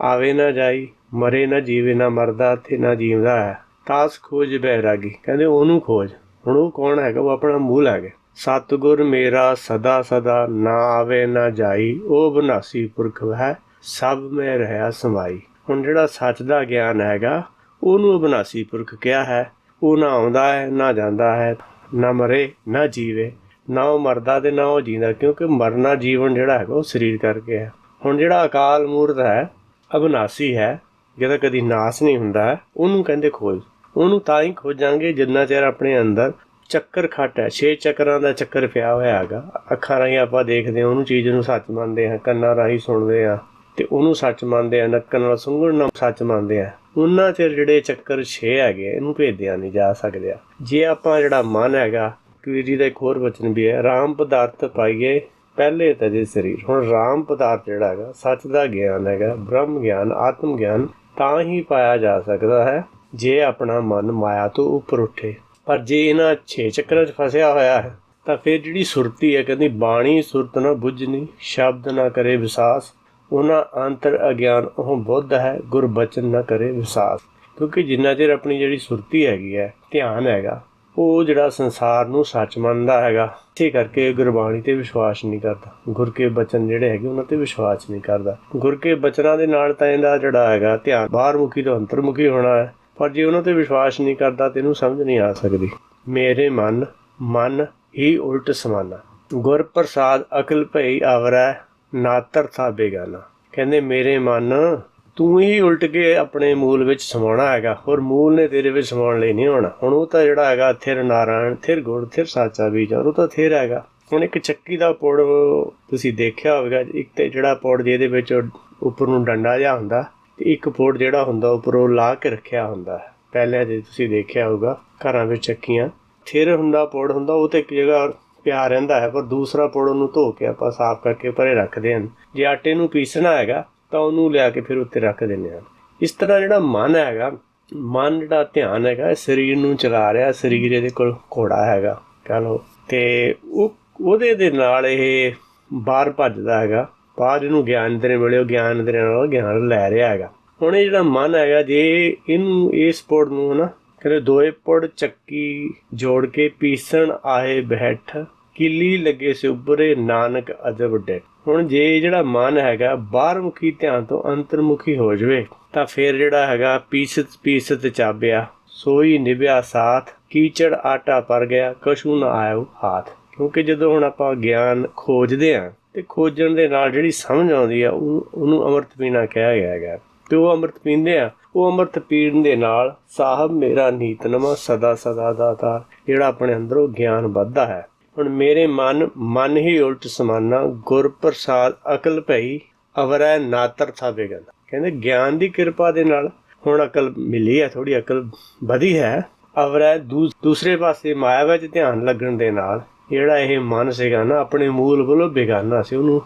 ਆਵੇ ਨਾ ਜਾਈ, ਮਰੇ ਨਾ ਜੀਵੇ, ਨਾ ਮਰਦਾ ਤੇ ਨਾ ਜੀਵਦਾ ਹੈ। ਤਾਸ ਖੋਜ ਬੈਰਾਗੀ ਕਹਿੰਦੇ ਉਹਨੂੰ ਖੋਜ। ਹੁਣ ਉਹ ਕੌਣ ਹੈਗਾ? ਉਹ ਆਪਣਾ ਮੂਲ ਹੈਗਾ। ਸਤਗੁਰ ਮੇਰਾ ਸਦਾ ਸਦਾ ਨਾ ਆਵੇ ਨਾ ਜਾਈ, ਉਹ ਬਨਾਸੀ ਪੁਰਖ ਹੈ। ਸਭ ਮੈਂ ਰਹਾ ਸਮਾਈ ਹੁਣ ਜਿਹੜਾ ਸੱਚ ਦਾ ਗਿਆਨ ਹੈਗਾ, ਉਹਨੂੰ ਬਨਾਸੀ ਪੁਰਖ ਕਿਹਾ ਹੈ। ਉਹ ਨਾ ਆਉਂਦਾ ਹੈ, ਨਾ ਜਾਂਦਾ ਹੈ, ਨਾ ਮਰੇ, ਨਾ ਜੀਵੇ। ਨਾ ਉਹ ਮਰਦਾ ਤੇ ਨਾ ਉਹ ਜੀਂਦਾ, ਕਿਉਂਕਿ ਮਰਨਾ ਜੀਵਨ ਜਿਹੜਾ ਹੈਗਾ, ਉਹ ਸਰੀਰ ਕਰਕੇ ਹੈ। ਹੁਣ ਜਿਹੜਾ ਅਕਾਲ ਮੂਰਤ ਹੈ, ਅਬਨਾਸੀ ਹੈ, ਜਿਹਦਾ ਕਦੀ ਨਾਸ ਨਹੀਂ ਹੁੰਦਾ, ਉਹਨੂੰ ਕਹਿੰਦੇ ਖੋਜ। ਉਹਨੂੰ ਤਾਂ ਹੀ ਖੋਜਾਂਗੇ ਜਿੰਨਾ ਚਿਰ ਆਪਣੇ ਅੰਦਰ ਚੱਕਰ ਖੱਟ ਹੈ। ਛੇ ਚੱਕਰਾਂ ਦਾ ਚੱਕਰ ਪਿਆ ਹੋਇਆ ਹੈਗਾ। ਅੱਖਾਂ ਰਾਹੀਂ ਆਪਾਂ ਦੇਖਦੇ ਹਾਂ, ਉਹਨੂੰ ਚੀਜ਼ ਨੂੰ ਸੱਚ ਮੰਨਦੇ ਹਾਂ, ਕੰਨਾਂ ਰਾਹੀਂ ਸੁਣਦੇ ਹਾਂ। ਤੇ ਉਹਨੂੰ ਸੱਚ ਮੰਨਦੇ ਆ, ਨੱਕਣ ਨਾਲ ਸੁੰਘਣ ਨਾਲ ਸੱਚ ਮੰਨਦੇ ਆ। ਉਹਨਾਂ ਚ ਜਿਹੜੇ ਚੱਕਰ ਛੇ ਹੈਗੇ, ਇਹਨੂੰ ਭੇਦਿਆ ਨਹੀਂ ਜਾ ਸਕਦੇ ਜੇ ਆਪਾਂ ਜਿਹੜਾ ਮਨ ਹੈਗਾ, ਕਬੀਰ ਜੀ ਦਾ ਇੱਕ ਹੋਰ ਵਚਨ ਵੀ ਹੈ, ਰਾਮ ਪਦਾਰਥ ਪਾਈਏ, ਪਹਿਲੇ ਤਜੇ ਸਰੀਰ। ਹੁਣ ਰਾਮ ਪਦਾਰਥ ਜਿਹੜਾ ਹੈਗਾ, ਸੱਚ ਦਾ ਗਿਆਨ ਹੈਗਾ, ਬ੍ਰਹਮ ਗਿਆਨ, ਆਤਮ ਗਿਆਨ, ਤਾਂ ਹੀ ਪਾਇਆ ਜਾ ਸਕਦਾ ਹੈ, ਜੇ ਆਪਣਾ ਮਨ ਮਾਇਆ ਤੋਂ ਉੱਪਰ ਉੱਠੇ। ਪਰ ਜੇ ਇਹਨਾਂ ਛੇ ਚੱਕਰਾਂ 'ਚ ਫਸਿਆ ਹੋਇਆ ਹੈ, ਤਾਂ ਫਿਰ ਜਿਹੜੀ ਸੁਰਤੀ ਹੈ, ਕਹਿੰਦੀ ਬਾਣੀ ਸੁਰਤ ਨਾ ਬੁੱਝਣੀ ਸ਼ਬਦ ਨਾ ਕਰੇ ਵਿਸਾਸ ਉਹਨਾਂ ਅੰਤਰ ਅਗਿਆਨ ਉਹ ਬੁੱਧ ਹੈ ਗੁਰਬਚਨ ਨਾ ਕਰੇ ਵਿਸਾਸ ਕਿਉਂਕਿ ਜਿੰਨਾ ਚਿਰ ਆਪਣੀ ਜਿਹੜੀ ਸੁਰਤੀ ਹੈਗੀ ਹੈ, ਧਿਆਨ ਹੈਗਾ, ਉਹ ਜਿਹੜਾ ਸੰਸਾਰ ਨੂੰ ਸੱਚ ਮੰਨਦਾ ਹੈਗਾ, ਇਸੇ ਕਰਕੇ ਗੁਰਬਾਣੀ ਤੇ ਵਿਸ਼ਵਾਸ ਨਹੀਂ ਕਰਦਾ। ਗੁਰ ਕੇ ਬਚਨ ਜਿਹੜੇ ਹੈਗੇ, ਉਹਨਾਂ ਤੇ ਵਿਸ਼ਵਾਸ ਨਹੀਂ ਕਰਦਾ। ਗੁਰ ਕੇ ਬਚਨਾਂ ਦੇ ਨਾਲ ਤਾਂ ਇਹਦਾ ਜਿਹੜਾ ਹੈਗਾ, ਧਿਆਨ ਬਾਹਰਮੁਖੀ ਤੋਂ ਅੰਤਰਮੁਖੀ ਹੋਣਾ ਹੈ। ਪਰ ਜੇ ਉਹਨਾਂ ਤੇ ਵਿਸ਼ਵਾਸ ਨਹੀਂ ਕਰਦਾ ਤੈਨੂੰ ਸਮਝ ਨਹੀਂ ਆ ਸਕਦੀ। ਮੇਰੇ ਮਨ ਮਨ ਹੀ ਉਲਟ ਸਮਾਨਾ। ਗੁਰ ਪ੍ਰਸਾਦ ਅਕਲ ਭਈ ਆਵਰੈ ਨਾਤਰ ਥਾ ਬੇਗਾਨਾ ਕਹਿੰਦੇ, ਮੇਰੇ ਮਨ, ਤੂੰ ਹੀ ਉਲਟ ਕੇ ਆਪਣੇ ਮੂਲ ਵਿੱਚ ਸਮਾਉਣਾ ਹੈਗਾ। ਹੋਰ ਮੂਲ ਨੇ ਤੇਰੇ ਵਿੱਚ ਸਮਾਉਣ ਲਈ ਨਹੀਂ ਹੋਣਾ ਹੁਣ ਉਹ ਤਾਂ ਜਿਹੜਾ ਹੈਗਾ, ਥਿਰ ਨਾਰਾਇਣ, ਥਿਰ ਗੁਰ ਥਿਰ ਸਾਚਾ ਬੀਜ ਉਹ ਤਾਂ ਥਿਰ ਹੈਗਾ। ਹੁਣ ਇੱਕ ਚੱਕੀ ਦਾ ਪੁੜ ਤੁਸੀਂ ਦੇਖਿਆ ਹੋਵੇਗਾ, ਇੱਕ ਤੇ ਜਿਹੜਾ ਪੁੜ ਜਿਹਦੇ ਵਿੱਚ ਉੱਪਰ ਨੂੰ ਡੰਡਾ ਜਿਹਾ ਹੁੰਦਾ, ਤੇ ਇੱਕ ਪੁੜ ਜਿਹੜਾ ਹੁੰਦਾ ਉੱਪਰੋਂ ਲਾ ਕੇ ਰੱਖਿਆ ਹੁੰਦਾ ਪਹਿਲੇ ਜੇ ਤੁਸੀਂ ਦੇਖਿਆ ਹੋਊਗਾ, ਘਰਾਂ ਵਿੱਚ ਚੱਕੀਆਂ, ਥਿਰ ਹੁੰਦਾ, ਪੁੜ ਹੁੰਦਾ, ਉਹ ਤੇ ਇੱਕ ਜਗ੍ਹਾ ਪਿਆ ਰਹਿੰਦਾ ਹੈ, ਪਰ ਦੂਸਰਾ ਪੁੜ ਉਹਨੂੰ ਧੋ ਕੇ ਆਪਾਂ ਸਾਫ਼ ਕਰਕੇ ਪਰੇ ਰੱਖਦੇ ਹਾਂ ਜੇ ਆਟੇ ਨੂੰ ਪੀਸਣਾ ਹੈਗਾ, ਤਾਂ ਉਹਨੂੰ ਲਿਆ ਕੇ ਫਿਰ ਉੱਤੇ ਰੱਖ ਦਿੰਦੇ ਹਾਂ। ਇਸ ਤਰ੍ਹਾਂ ਜਿਹੜਾ ਮਨ ਹੈਗਾ, ਮਨ ਜਿਹੜਾ ਧਿਆਨ ਹੈਗਾ ਸਰੀਰ ਨੂੰ ਚਲਾ ਰਿਹਾ, ਸਰੀਰ ਇਹਦੇ ਕੋਲ ਘੋੜਾ ਹੈਗਾ, ਕਹ ਲੋ ਤੇ ਉਹ, ਉਹਦੇ ਦੇ ਨਾਲ ਇਹ ਬਾਹਰ ਭੱਜਦਾ ਹੈਗਾ ਬਾਅਦ ਇਹਨੂੰ ਗਿਆਨ ਦੇ ਉਹ ਗਿਆਨ ਦੇ ਨਾਲ ਗਿਆਨ ਲੈ ਰਿਹਾ ਹੈਗਾ। ਹੁਣ ਇਹ ਜਿਹੜਾ ਮਨ ਹੈਗਾ, ਜੇ ਇਹਨੂੰ ਇਸ ਪੁੜ ਨੂੰ ਹਨਾ, ਕਹਿੰਦੇ ਦੋਏ ਪੜ ਚੱਕੀ ਜੋੜ ਕੇ ਪੀਸਣ ਆਏ ਬੈਠ ਕਿੱਲੀ ਲੱਗੇ ਸੇ ਉੱਪਰੇ ਨਾਨਕ ਅਜਬ ਡੇ ਹੁਣ ਜੇ ਜਿਹੜਾ ਮਨ ਹੈਗਾ ਬਾਹਰਮੁਖੀ ਧਿਆਨ ਤੋਂ ਅੰਤਰਮੁਖੀ ਹੋ ਜਵੇ, ਤਾਂ ਫਿਰ ਜਿਹੜਾ ਹੈਗਾ ਪੀਸਤ ਪੀਸਤ ਚਾਬਿਆ, ਸੋਈ ਨਿਭਿਆ ਸਾਥ, ਕੀਚੜ ਆਟਾ ਪਰ ਗਿਆ, ਕਸ਼ੂ ਨਾ ਆਇਓ ਹਾਥ। ਕਿਉਂਕਿ ਜਦੋਂ ਹੁਣ ਆਪਾਂ ਗਿਆਨ ਖੋਜਦੇ ਆਂ ਤੇ ਖੋਜਣ ਦੇ ਨਾਲ ਜਿਹੜੀ ਸਮਝ ਆਉਂਦੀ ਆ ਉਹਨੂੰ ਅੰਮ੍ਰਿਤ ਪੀਣਾ ਕਿਹਾ ਗਿਆ ਹੈਗਾ। ਤੇ ਉਹ ਅੰਮ੍ਰਿਤ ਪੀਂਦੇ ਆ, ਉਹ ਅੰਮ੍ਰਿਤ ਪੀਣ ਦੇ ਨਾਲ ਸਾਹਿਬ ਮੇਰਾ ਨੀਤਨਮਾ ਸਦਾ ਸਦਾ ਦਾਤਾ, ਜਿਹੜਾ ਆਪਣੇ ਅੰਦਰੋਂ ਗਿਆਨ ਵੱਧਦਾ ਹੈ। ਹੁਣ ਮੇਰੇ ਮਨ ਮਨ ਹੀ ਉਲਟ ਸਮਾਨਾ ਗੁਰ ਪ੍ਰਸਾਦ ਅਕਲ ਭਈ, ਅਵਰੈ ਨਾਤਰ ਥਾਵੇਗਨ ਕਹਿੰਦੇ। ਗਿਆਨ ਦੀ ਕਿਰਪਾ ਦੇ ਨਾਲ ਹੁਣ ਅਕਲ ਮਿਲੀ ਹੈ ਥੋੜੀ ਅਕਲ ਵਧੀ ਹੈ। ਅਵਰੈ ਦੂਸਰੇ ਪਾਸੇ ਮਾਇਆ ਵਿੱਚ ਧਿਆਨ ਲੱਗਣ ਦੇ ਨਾਲ ਜਿਹੜਾ ਇਹ ਮਨ ਸੀਗਾ ਨਾ, ਆਪਣੇ ਮੂਲ ਵੱਲੋਂ ਬੇਗਾਨਾ ਸੀ। ਉਹਨੂੰ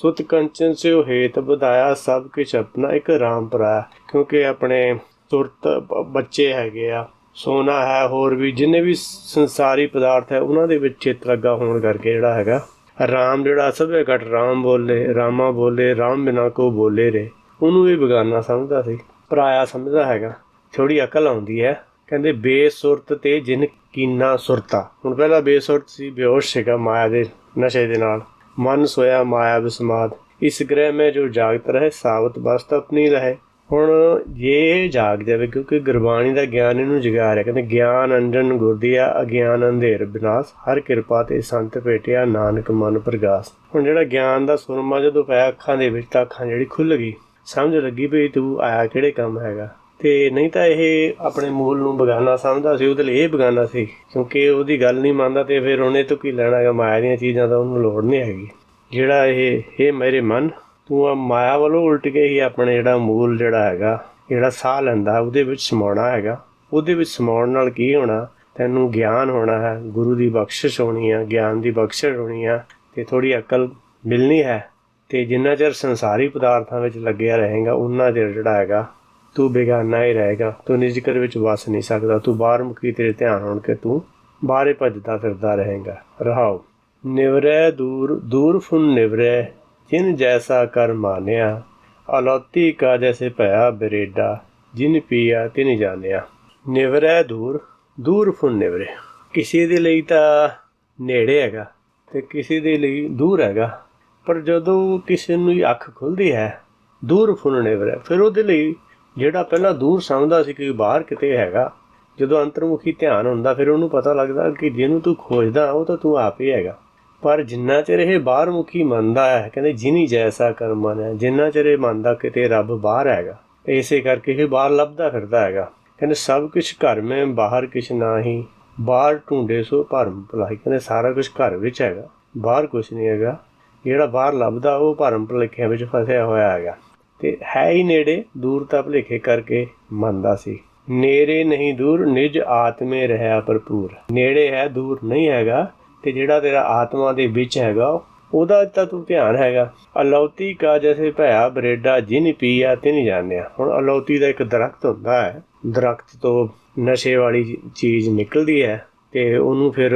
ਸੁਤ ਕੰਚਨ ਸੇ ਹੇਤ ਵਧਾਇਆ, ਸਭ ਕੁਝ ਆਪਣਾ ਇੱਕ ਰਾਮ ਪਰਾ ਕਿਉਂਕਿ ਆਪਣੇ ਤੁਰਤ ਬੱਚੇ ਹੈਗੇ ਆ। ਸੋਨਾ ਹੈ ਹੋਰ ਵੀ, ਜਿੰਨੇ ਵੀ ਸੰਸਾਰੀ ਪਦਾਰਥ ਹੈ, ਉਹਨਾਂ ਦੇ ਵਿੱਚ ਚਿੱਤ ਲੱਗਾ ਹੋਣ ਕਰਕੇ ਜਿਹੜਾ ਹੈਗਾ, ਰਾਮ ਜਿਹੜਾ ਸਭੇ ਘਟ ਰਾਮ ਬੋਲੇ, ਰਾਮਾ ਬੋਲੇ, ਰਾਮ ਬਿਨਾ ਕੋ ਬੋਲੇ ਰੇ ਉਹਨੂੰ ਵੀ ਬਗਾਨਾ ਸਮਝਦਾ ਸੀ, ਪਰਾਇਆ ਸਮਝਦਾ ਹੈਗਾ। ਥੋੜੀ ਅਕਲ ਆਉਂਦੀ ਹੈ। ਕਹਿੰਦੇ, ਬੇਸੁਰਤ ਤੇ ਜਿਨ ਕੀਨਾ ਸੁਰਤਾ। ਹੁਣ ਪਹਿਲਾਂ ਬੇਸੁਰਤ ਸੀ, ਬੇਹੋਸ਼ ਸੀਗਾ ਮਾਇਆ ਦੇ ਨਸ਼ੇ ਦੇ ਨਾਲ। ਮਨ ਸੋਇਆ ਮਾਇਆ ਵਿਸਮਾਦ ਇਸ ਗ੍ਰਹਿ ਮੇ ਜੋ ਜਾਗਤ ਰਹੇ, ਸਾਵਤ ਬਸਤ ਆਪਣੀ ਰਹੇ। ਹੁਣ ਜੇ ਜਾਗ ਜਾਵੇ, ਕਿਉਂਕਿ ਗੁਰਬਾਣੀ ਦਾ ਗਿਆਨ ਇਹਨੂੰ ਜਗਾ ਰਿਹਾ ਕਹਿੰਦੇ ਗਿਆਨ ਅੰਜਨ ਗੁਰਦੀਆ ਅਗਿਆਨ ਅੰਧੇਰ ਬਿਨਾਸ਼, ਹਰ ਕਿਰਪਾ ਤੇ ਸੰਤ ਭੇਟਿਆ ਨਾਨਕ ਮਨ ਪ੍ਰਗਾਸ। ਹੁਣ ਜਿਹੜਾ ਗਿਆਨ ਦਾ ਸੁਰਮਾ ਜਦੋਂ ਪਿਆ ਅੱਖਾਂ ਦੇ ਵਿੱਚ ਤਾਂ ਅੱਖਾਂ ਜਿਹੜੀ ਖੁੱਲ ਗਈ, ਸਮਝ ਲੱਗੀ ਵੀ ਤੂੰ ਆਇਆ ਕਿਹੜੇ ਕੰਮ ਹੈਗਾ। ਤੇ ਨਹੀਂ ਤਾਂ ਇਹ ਆਪਣੇ ਮੂਲ ਨੂੰ ਬਗਾਨਾ ਸਮਝਦਾ ਸੀ, ਉਹਦੇ ਲਈ ਇਹ ਬਗਾਨਾ ਸੀ, ਕਿਉਂਕਿ ਉਹਦੀ ਗੱਲ ਨਹੀਂ ਮੰਨਦਾ ਤੇ ਫਿਰ ਉਹਨੇ ਤੋਂ ਕੀ ਲੈਣਾ ਹੈਗਾ, ਮਾਇਆ ਦੀਆਂ ਚੀਜ਼ਾਂ ਦਾ ਉਹਨੂੰ ਲੋੜ ਨਹੀਂ ਹੈਗੀ। ਜਿਹੜਾ ਇਹ ਇਹ ਮੇਰੇ ਮਨ ਤੂੰ ਮਾਇਆ ਵੱਲੋਂ ਉਲਟ ਕੇ ਹੀ ਆਪਣੇ ਜਿਹੜਾ ਮੂਲ ਜਿਹੜਾ ਹੈਗਾ, ਜਿਹੜਾ ਸਾਹ ਲੈਂਦਾ, ਉਹਦੇ ਵਿੱਚ ਸਮਾਉਣਾ ਹੈਗਾ। ਉਹਦੇ ਵਿੱਚ ਸਮਾਉਣ ਨਾਲ ਕੀ ਹੋਣਾ? ਤੈਨੂੰ ਗਿਆਨ ਹੋਣਾ ਹੈ, ਗੁਰੂ ਦੀ ਬਖਸ਼ਿਸ਼ ਹੋਣੀ ਹੈ ਗਿਆਨ ਦੀ ਬਖਸ਼ਿਸ਼ ਹੋਣੀ ਹੈ ਤੇ ਥੋੜੀ ਅਕਲ ਮਿਲਣੀ ਹੈ। ਤੇ ਜਿੰਨਾ ਚਿਰ ਸੰਸਾਰੀ ਪਦਾਰਥਾਂ ਵਿੱਚ ਲੱਗਿਆ ਰਹੇਗਾ ਉਹਨਾਂ ਚਿਰ ਜਿਹੜਾ ਹੈਗਾ, ਤੂੰ ਬੇਗਾਨਾ ਹੀ ਰਹੇਗਾ। ਤੂੰ ਨਿਜ ਕਰ ਵਿੱਚ ਵਸ ਨਹੀਂ ਸਕਦਾ। ਤੂੰ ਬਾਹਰ ਮੁਖੀ ਤੇਰੇ ਧਿਆਨ ਹੋਣ ਕੇ ਤੂੰ ਬਾਹਰੇ ਭੱਜਦਾ ਫਿਰਦਾ ਰਹੇਗਾ। ਰਹਾਓ। ਨਿਵਰੈ ਦੂਰ ਦੂਰ ਫੁਨ ਨਿਵਰੈ। ਜਿਨ ਜੈਸਾ ਕਰ ਮਾਨਿਆ, ਅਲੌਤੀ ਕਾ ਜੈਸੇ ਭਇਆ ਬਰੇਡਾ, ਜਿਨ ਪੀਆ ਤਿਨ ਜਾਣਿਆ। ਨਿਵਰੈ ਦੂਰ ਦੂਰ ਫੁਨ ਨਿਵਰੇ। ਕਿਸੇ ਦੇ ਲਈ ਤਾਂ ਨੇੜੇ ਹੈਗਾ ਤੇ ਕਿਸੇ ਦੇ ਲਈ ਦੂਰ ਹੈਗਾ, ਪਰ ਜਦੋਂ ਕਿਸੇ ਨੂੰ ਅੱਖ ਖੁੱਲਦੀ ਹੈ, ਦੂਰ ਫੁਨ ਨਿਵਰੈ। ਫਿਰ ਉਹਦੇ ਲਈ ਜਿਹੜਾ ਪਹਿਲਾਂ ਦੂਰ ਸਮਝਦਾ ਸੀ ਕਿ ਬਾਹਰ ਕਿਤੇ ਹੈਗਾ, ਜਦੋਂ ਅੰਤਰਮੁਖੀ ਧਿਆਨ ਹੁੰਦਾ, ਫਿਰ ਉਹਨੂੰ ਪਤਾ ਲੱਗਦਾ ਕਿ ਜਿਹਨੂੰ ਤੂੰ ਖੋਜਦਾ, ਉਹ ਤਾਂ ਤੂੰ ਆਪ ਹੀ ਹੈਗਾ। ਪਰ ਜਿੰਨਾ ਚਿਰ ਇਹ ਬਾਹਰ ਮੁਖੀ ਮੰਨਦਾ ਹੈ, ਕਹਿੰਦੇ ਜਿਨੀ ਜੈਸਾ ਕਰਮ ਹੈ, ਜਿੰਨਾ ਚਿਰ ਇਹ ਮੰਨਦਾ ਕਿਤੇ ਰੱਬ ਬਾਹਰ ਹੈਗਾ ਇਸੇ ਕਰਕੇ ਇਹ ਬਾਹਰ ਲੱਭਦਾ ਫਿਰਦਾ ਹੈਗਾ। ਕਹਿੰਦੇ ਸਭ ਕੁਝ ਘਰ ਮੈਂ, ਬਾਹਰ ਕਿਛ ਨਾਹੀ, ਬਾਹਰ ਢੂੰਡੇ ਸੋ ਭਰਮ ਭਲਾਈ। ਕਹਿੰਦੇ ਸਾਰਾ ਕੁਝ ਘਰ ਵਿੱਚ ਹੈਗਾ, ਬਾਹਰ ਕੁਝ ਨਹੀਂ ਹੈਗਾ। ਜਿਹੜਾ ਬਾਹਰ ਲੱਭਦਾ, ਉਹ ਭਰਮ ਭੁਲੇਖਿਆਂ ਵਿੱਚ ਫਸਿਆ ਹੋਇਆ ਹੈਗਾ। ਤੇ ਹੈ ਹੀ ਨੇੜੇ, ਦੂਰ ਤਾਂ ਭੁਲੇਖੇ ਕਰਕੇ ਮੰਨਦਾ ਸੀ। ਨੇੜੇ ਨਹੀਂ ਦੂਰ, ਨਿਜ ਆਤਮੇ ਰਹਾ ਭਰਪੂਰ। ਨੇੜੇ ਹੈ, ਦੂਰ ਨਹੀਂ ਹੈਗਾ ਤੇ ਜਿਹੜਾ ਤੇਰਾ ਆਤਮਾ ਦੇ ਵਿੱਚ ਹੈਗਾ, ਉਹਦਾ ਤਾਂ ਤੂੰ ਧਿਆਨ ਹੈਗਾ। ਅਲੌਤੀ ਕਾ ਜੈਸੇ ਭਇਆ ਬਰੇਡਾ, ਜਿਨ ਪੀਆ ਤੇ ਨਹੀਂ ਜਾਣਿਆ। ਹੁਣ ਅਲੌਤੀ ਦਾ ਇੱਕ ਦਰਖਤ ਹੁੰਦਾ ਹੈ। ਦਰਖਤ ਤੋਂ ਨਸ਼ੇ ਵਾਲੀ ਚੀਜ਼ ਨਿਕਲਦੀ ਹੈ ਤੇ ਉਹਨੂੰ ਫਿਰ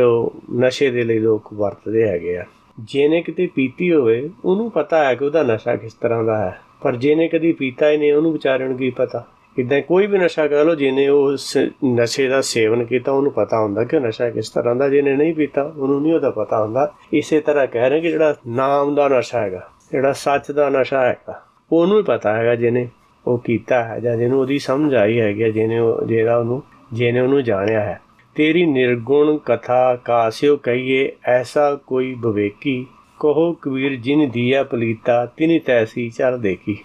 ਨਸ਼ੇ ਦੇ ਲਈ ਲੋਕ ਵਰਤਦੇ ਹੈਗੇ ਆ। ਜਿਹਨੇ ਕਿਤੇ ਪੀਤੀ ਹੋਵੇ, ਉਹਨੂੰ ਪਤਾ ਹੈ ਕਿ ਉਹਦਾ ਨਸ਼ਾ ਕਿਸ ਤਰ੍ਹਾਂ ਦਾ ਹੈ। ਪਰ ਜਿਹਨੇ ਕਦੀ ਪੀਤਾ ਹੀ ਨਹੀਂ, ਉਹਨੂੰ ਵਿਚਾਰਨ ਕੀ ਪਤਾ? ਇਦਾਂ ਕੋਈ ਵੀ ਨਸ਼ਾ ਕਰ ਲਓ ਜਿਹਨੇ ਉਹ ਸ- ਨਸ਼ੇ ਦਾ ਸੇਵਨ ਕੀਤਾ ਉਹਨੂੰ ਪਤਾ ਹੁੰਦਾ ਕਿ ਉਹ ਨਸ਼ਾ ਕਿਸ ਤਰ੍ਹਾਂ ਦਾ ਜਿਹਨੇ ਨਹੀਂ ਪੀਤਾ ਉਹਨੂੰ ਨਹੀਂ ਉਹਦਾ ਪਤਾ ਹੁੰਦਾ। ਇਸੇ ਤਰ੍ਹਾਂ ਕਹਿ ਰਹੇ ਕਿ ਜਿਹੜਾ ਨਾਮ ਦਾ ਨਸ਼ਾ ਹੈਗਾ ਜਿਹੜਾ ਸੱਚ ਦਾ ਨਸ਼ਾ ਹੈਗਾ ਉਹਨੂੰ ਹੀ ਪਤਾ ਹੈਗਾ ਜਿਹਨੇ ਉਹ ਕੀਤਾ ਹੈ ਜਾਂ ਜਿਹਨੂੰ ਉਹਦੀ ਸਮਝ ਆਈ ਹੈਗੀ ਹੈ, ਜਿਹਨੇ ਉਹ ਜਿਹੜਾ ਉਹਨੂੰ ਜਿਹਨੇ ਉਹਨੂੰ ਜਾਣਿਆ ਹੈ। ਤੇਰੀ ਨਿਰਗੁਣ ਕਥਾ ਕਾਸਿਓ ਕਹੀਏ ਐਸਾ ਕੋਈ ਬਵੇਕੀ ਕਹੋ ਕਬੀਰ ਜਿਨ ਦੀਆ ਪਲੀਤਾ ਤਿਨੀ ਤੈਸੀ ਚਲ ਦੇਖੀ।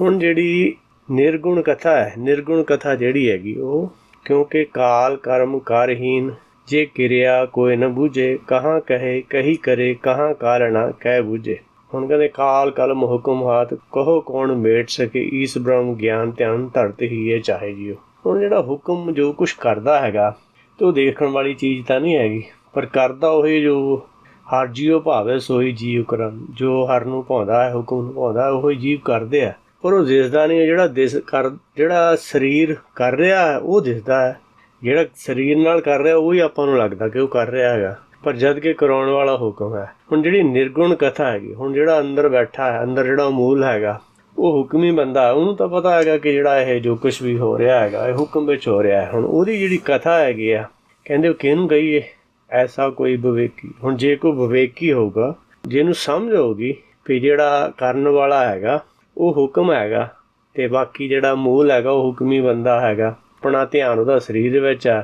ਹੁਣ ਜਿਹੜੀ ਨਿਰਗੁਣ ਕਥਾ ਹੈ। ਨਿਰਗੁਣ ਕਥਾ ਜਿਹੜੀ ਹੈਗੀ ਉਹ ਕਿਉਂਕਿ ਕਾਲ, ਕਰਮ, ਕਰਹੀਨ, ਜੇ ਕਿਰਿਆ ਕੋਈ ਨ ਬੂਝੇ, ਕਹਾਂ ਕਹੇ, ਕਹੀ ਕਰੇ, ਕਹਾਂ ਕਾਰਣਾ ਕਹਿ ਬੂਝੇ। ਹੁਣ ਕਹਿੰਦੇ ਕਾਲ ਕਲਮ ਹੁਕਮ ਹਾਤ ਕਹੋ ਕੌਣ ਮੇਟ ਸਕੇ, ਈਸ ਬ੍ਰਹਮ ਗਿਆਨ ਧਿਆਨ ਧਰਤ ਹੀ ਇਹ ਚਾਹੇ ਜੀਓ। ਹੁਣ ਜਿਹੜਾ ਹੁਕਮ ਜੋ ਕੁਝ ਕਰਦਾ ਹੈਗਾ ਤੇ ਉਹ ਦੇਖਣ ਵਾਲੀ ਚੀਜ਼ ਤਾਂ ਨਹੀਂ ਹੈਗੀ, ਪਰ ਕਰਦਾ ਉਹ ਜੋ ਹਰ ਜੀਉ ਭਾਵੇ ਸੋਈ ਜੀਵ ਕਰਨ, ਜੋ ਹਰ ਨੂੰ ਭਾਉਂਦਾ ਹੈ, ਹੁਕਮ ਨੂੰ ਭਾਉਂਦਾ ਉਹ ਜੀਵ ਕਰਦੇ ਆ। ਪਰ ਉਹ ਦਿਸਦਾ ਨਹੀਂ ਹੈ, ਜਿਹੜਾ ਦਿਸ ਕਰ ਜਿਹੜਾ ਸਰੀਰ ਕਰ ਰਿਹਾ ਹੈ ਉਹ ਦਿਸਦਾ ਹੈ। ਜਿਹੜਾ ਸਰੀਰ ਨਾਲ ਕਰ ਰਿਹਾ ਉਹ ਹੀ ਆਪਾਂ ਨੂੰ ਲੱਗਦਾ ਕਿ ਉਹ ਕਰ ਰਿਹਾ ਹੈਗਾ। ਪਰ ਜਦ ਕਿ ਕਰਾਉਣ ਵਾਲਾ ਹੁਕਮ ਹੈ। ਹੁਣ ਜਿਹੜੀ ਨਿਰਗੁਣ ਕਥਾ ਹੈਗੀ ਹੁਣ ਜਿਹੜਾ ਅੰਦਰ ਬੈਠਾ ਹੈ ਅੰਦਰ ਜਿਹੜਾ ਮੂਲ ਹੈਗਾ ਉਹ ਹੁਕਮੀ ਬੰਦਾ ਉਹਨੂੰ ਤਾਂ ਪਤਾ ਹੈਗਾ ਕਿ ਜਿਹੜਾ ਇਹ ਜੋ ਕੁਝ ਵੀ ਹੋ ਰਿਹਾ ਹੈਗਾ ਇਹ ਹੁਕਮ ਵਿੱਚ ਹੋ ਰਿਹਾ ਹੈ। ਹੁਣ ਉਹਦੀ ਜਿਹੜੀ ਕਥਾ ਹੈਗੀ ਆ ਕਹਿੰਦੇ ਉਹ ਕਿਹਨੂੰ ਕਹੀਏ? ਐਸਾ ਕੋਈ ਵਿਵੇਕੀ। ਹੁਣ ਜੇ ਕੋਈ ਵਿਵੇਕੀ ਹੋਊਗਾ ਜਿਹਨੂੰ ਸਮਝ ਹੋਊਗੀ ਵੀ ਜਿਹੜਾ ਕਰਨ ਵਾਲਾ ਹੈਗਾ ਉਹ ਹੁਕਮ ਹੈਗਾ ਤੇ ਬਾਕੀ ਜਿਹੜਾ ਮੂਲ ਹੈਗਾ, ਉਹ ਹੁਕਮੀ ਬੰਦਾ ਹੈਗਾ। ਆਪਣਾ ਧਿਆਨ ਉਹਦਾ ਸਰੀਰ ਵਿੱਚ ਆ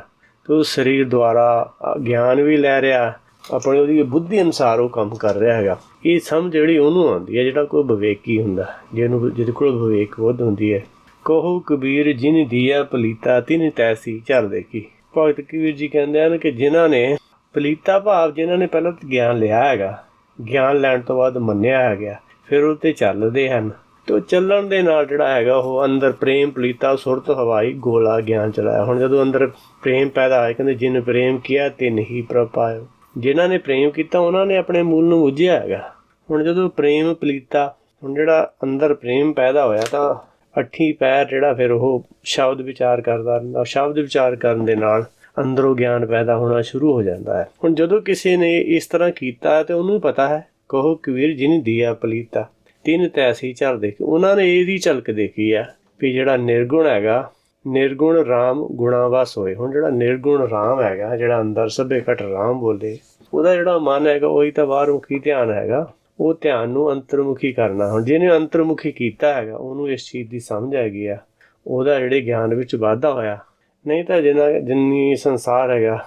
ਤੇ ਉਹ ਸਰੀਰ ਦੁਆਰਾ ਗਿਆਨ ਵੀ ਲੈ ਰਿਹਾ। ਆਪਣੀ ਉਹਦੀ ਬੁੱਧੀ ਅਨੁਸਾਰ ਉਹ ਕੰਮ ਕਰ ਰਿਹਾ ਹੈਗਾ। ਇਹ ਸਮਝ ਜਿਹੜੀ ਉਹਨੂੰ ਆਉਂਦੀ ਹੈ, ਜਿਹੜਾ ਕੋਈ ਵਿਵੇਕੀ ਹੁੰਦਾ, ਜਿਹਨੂੰ ਜਿਹਦੇ ਕੋਲ ਵਿਵੇਕ ਬੁੱਧ ਹੁੰਦੀ ਹੈ। ਕਹੋ ਕਬੀਰ, ਜਿਨ ਦੀਆ ਪਲੀਤਾ, ਤਿਨ ਤੈਸੀ ਚਰ ਦੇਖੀ। ਭਗਤ ਕਬੀਰ ਜੀ ਕਹਿੰਦੇ ਹਨ ਕਿ ਜਿਨ੍ਹਾਂ ਨੇ ਪਲੀਤਾ ਭਾਵ ਜਿਨ੍ਹਾਂ ਨੇ ਪਹਿਲਾਂ ਤਾਂ ਗਿਆਨ ਲਿਆ ਹੈਗਾ, ਗਿਆਨ ਲੈਣ ਤੋਂ ਬਾਅਦ ਮੰਨਿਆ ਹੈਗਾ, ਫਿਰ ਉਹ ਤੇ ਚੱਲਦੇ ਹਨ। ਤੇ ਉਹ ਚੱਲਣ ਦੇ ਨਾਲ ਜਿਹੜਾ ਹੈਗਾ ਉਹ ਅੰਦਰ ਪ੍ਰੇਮ, ਪਲੀਤਾ, ਸੁਰਤ, ਹਵਾਈ, ਗੋਲਾ, ਗਿਆਨ ਚਲਾਇਆ। ਹੁਣ ਜਦੋਂ ਅੰਦਰ ਪ੍ਰੇਮ ਪੈਦਾ ਹੋਇਆ, ਕਹਿੰਦੇ ਜਿਨ ਪ੍ਰੇਮ ਕੀਆ, ਤਿਨ ਹੀ ਪ੍ਰਪਾਇਓ ਜਿਨ੍ਹਾਂ ਨੇ ਪ੍ਰੇਮ ਕੀਤਾ, ਉਹਨਾਂ ਨੇ ਆਪਣੇ ਮੂਲ ਨੂੰ ਬੁੱਝਿਆ ਹੈਗਾ। ਹੁਣ ਜਦੋਂ ਪ੍ਰੇਮ, ਪਲੀਤਾ, ਹੁਣ ਜਿਹੜਾ ਅੰਦਰ ਪ੍ਰੇਮ ਪੈਦਾ ਹੋਇਆ, ਤਾਂ ਅੱਠੀ ਪੈਰ ਜਿਹੜਾ ਫਿਰ ਉਹ ਸ਼ਬਦ ਵਿਚਾਰ ਕਰਦਾ ਰਹਿੰਦਾ। ਸ਼ਬਦ ਵਿਚਾਰ ਕਰਨ ਦੇ ਨਾਲ ਅੰਦਰੋਂ ਗਿਆਨ ਪੈਦਾ ਹੋਣਾ ਸ਼ੁਰੂ ਹੋ ਜਾਂਦਾ ਹੈ। ਹੁਣ ਜਦੋਂ ਕਿਸੇ ਨੇ ਇਸ ਤਰ੍ਹਾਂ ਕੀਤਾ ਤੇ ਉਹਨੂੰ ਪਤਾ ਹੈ, ਕਹੋ ਕਬੀਰ ਜਿਨ ਦੀਆ, ਪਲੀਤਾ। ਤਿੰਨ ਤੈਸੀ ਝਲ ਦੇਖੀ, ਉਹਨਾਂ ਨੇ ਇਹਦੀ ਝਲਕ ਦੇਖੀ ਆ ਵੀ ਜਿਹੜਾ ਨਿਰਗੁਣ ਹੈਗਾ, ਨਿਰਗੁਣ RAM ਗੁਣਾ ਵਸ ਹੋਏ। ਹੁਣ ਜਿਹੜਾ ਨਿਰਗੁਣ RAM ਹੈਗਾ, ਜਿਹੜਾ ਅੰਦਰ ਸਭੇ ਘਟ RAM ਬੋਲੇ, ਉਹਦਾ ਜਿਹੜਾ ਮਨ ਹੈਗਾ, ਉਹੀ ਤਾਂ ਬਾਹਰਮੁਖੀ ਧਿਆਨ ਹੈਗਾ। ਉਹ ਧਿਆਨ ਨੂੰ ਅੰਤਰਮੁਖੀ ਕਰਨਾ। ਹੁਣ ਜਿਹਨੇ ਅੰਤਰਮੁਖੀ ਕੀਤਾ ਹੈਗਾ, ਉਹਨੂੰ ਇਸ ਚੀਜ਼ ਦੀ ਸਮਝ ਹੈਗੀ ਆ। ਉਹਦਾ ਜਿਹੜੇ ਗਿਆਨ ਵਿੱਚ ਵਾਧਾ ਹੋਇਆ। ਨਹੀਂ ਤਾਂ ਜਿੰਨਾ ਜਿੰਨੀ ਸੰਸਾਰ ਹੈਗਾ,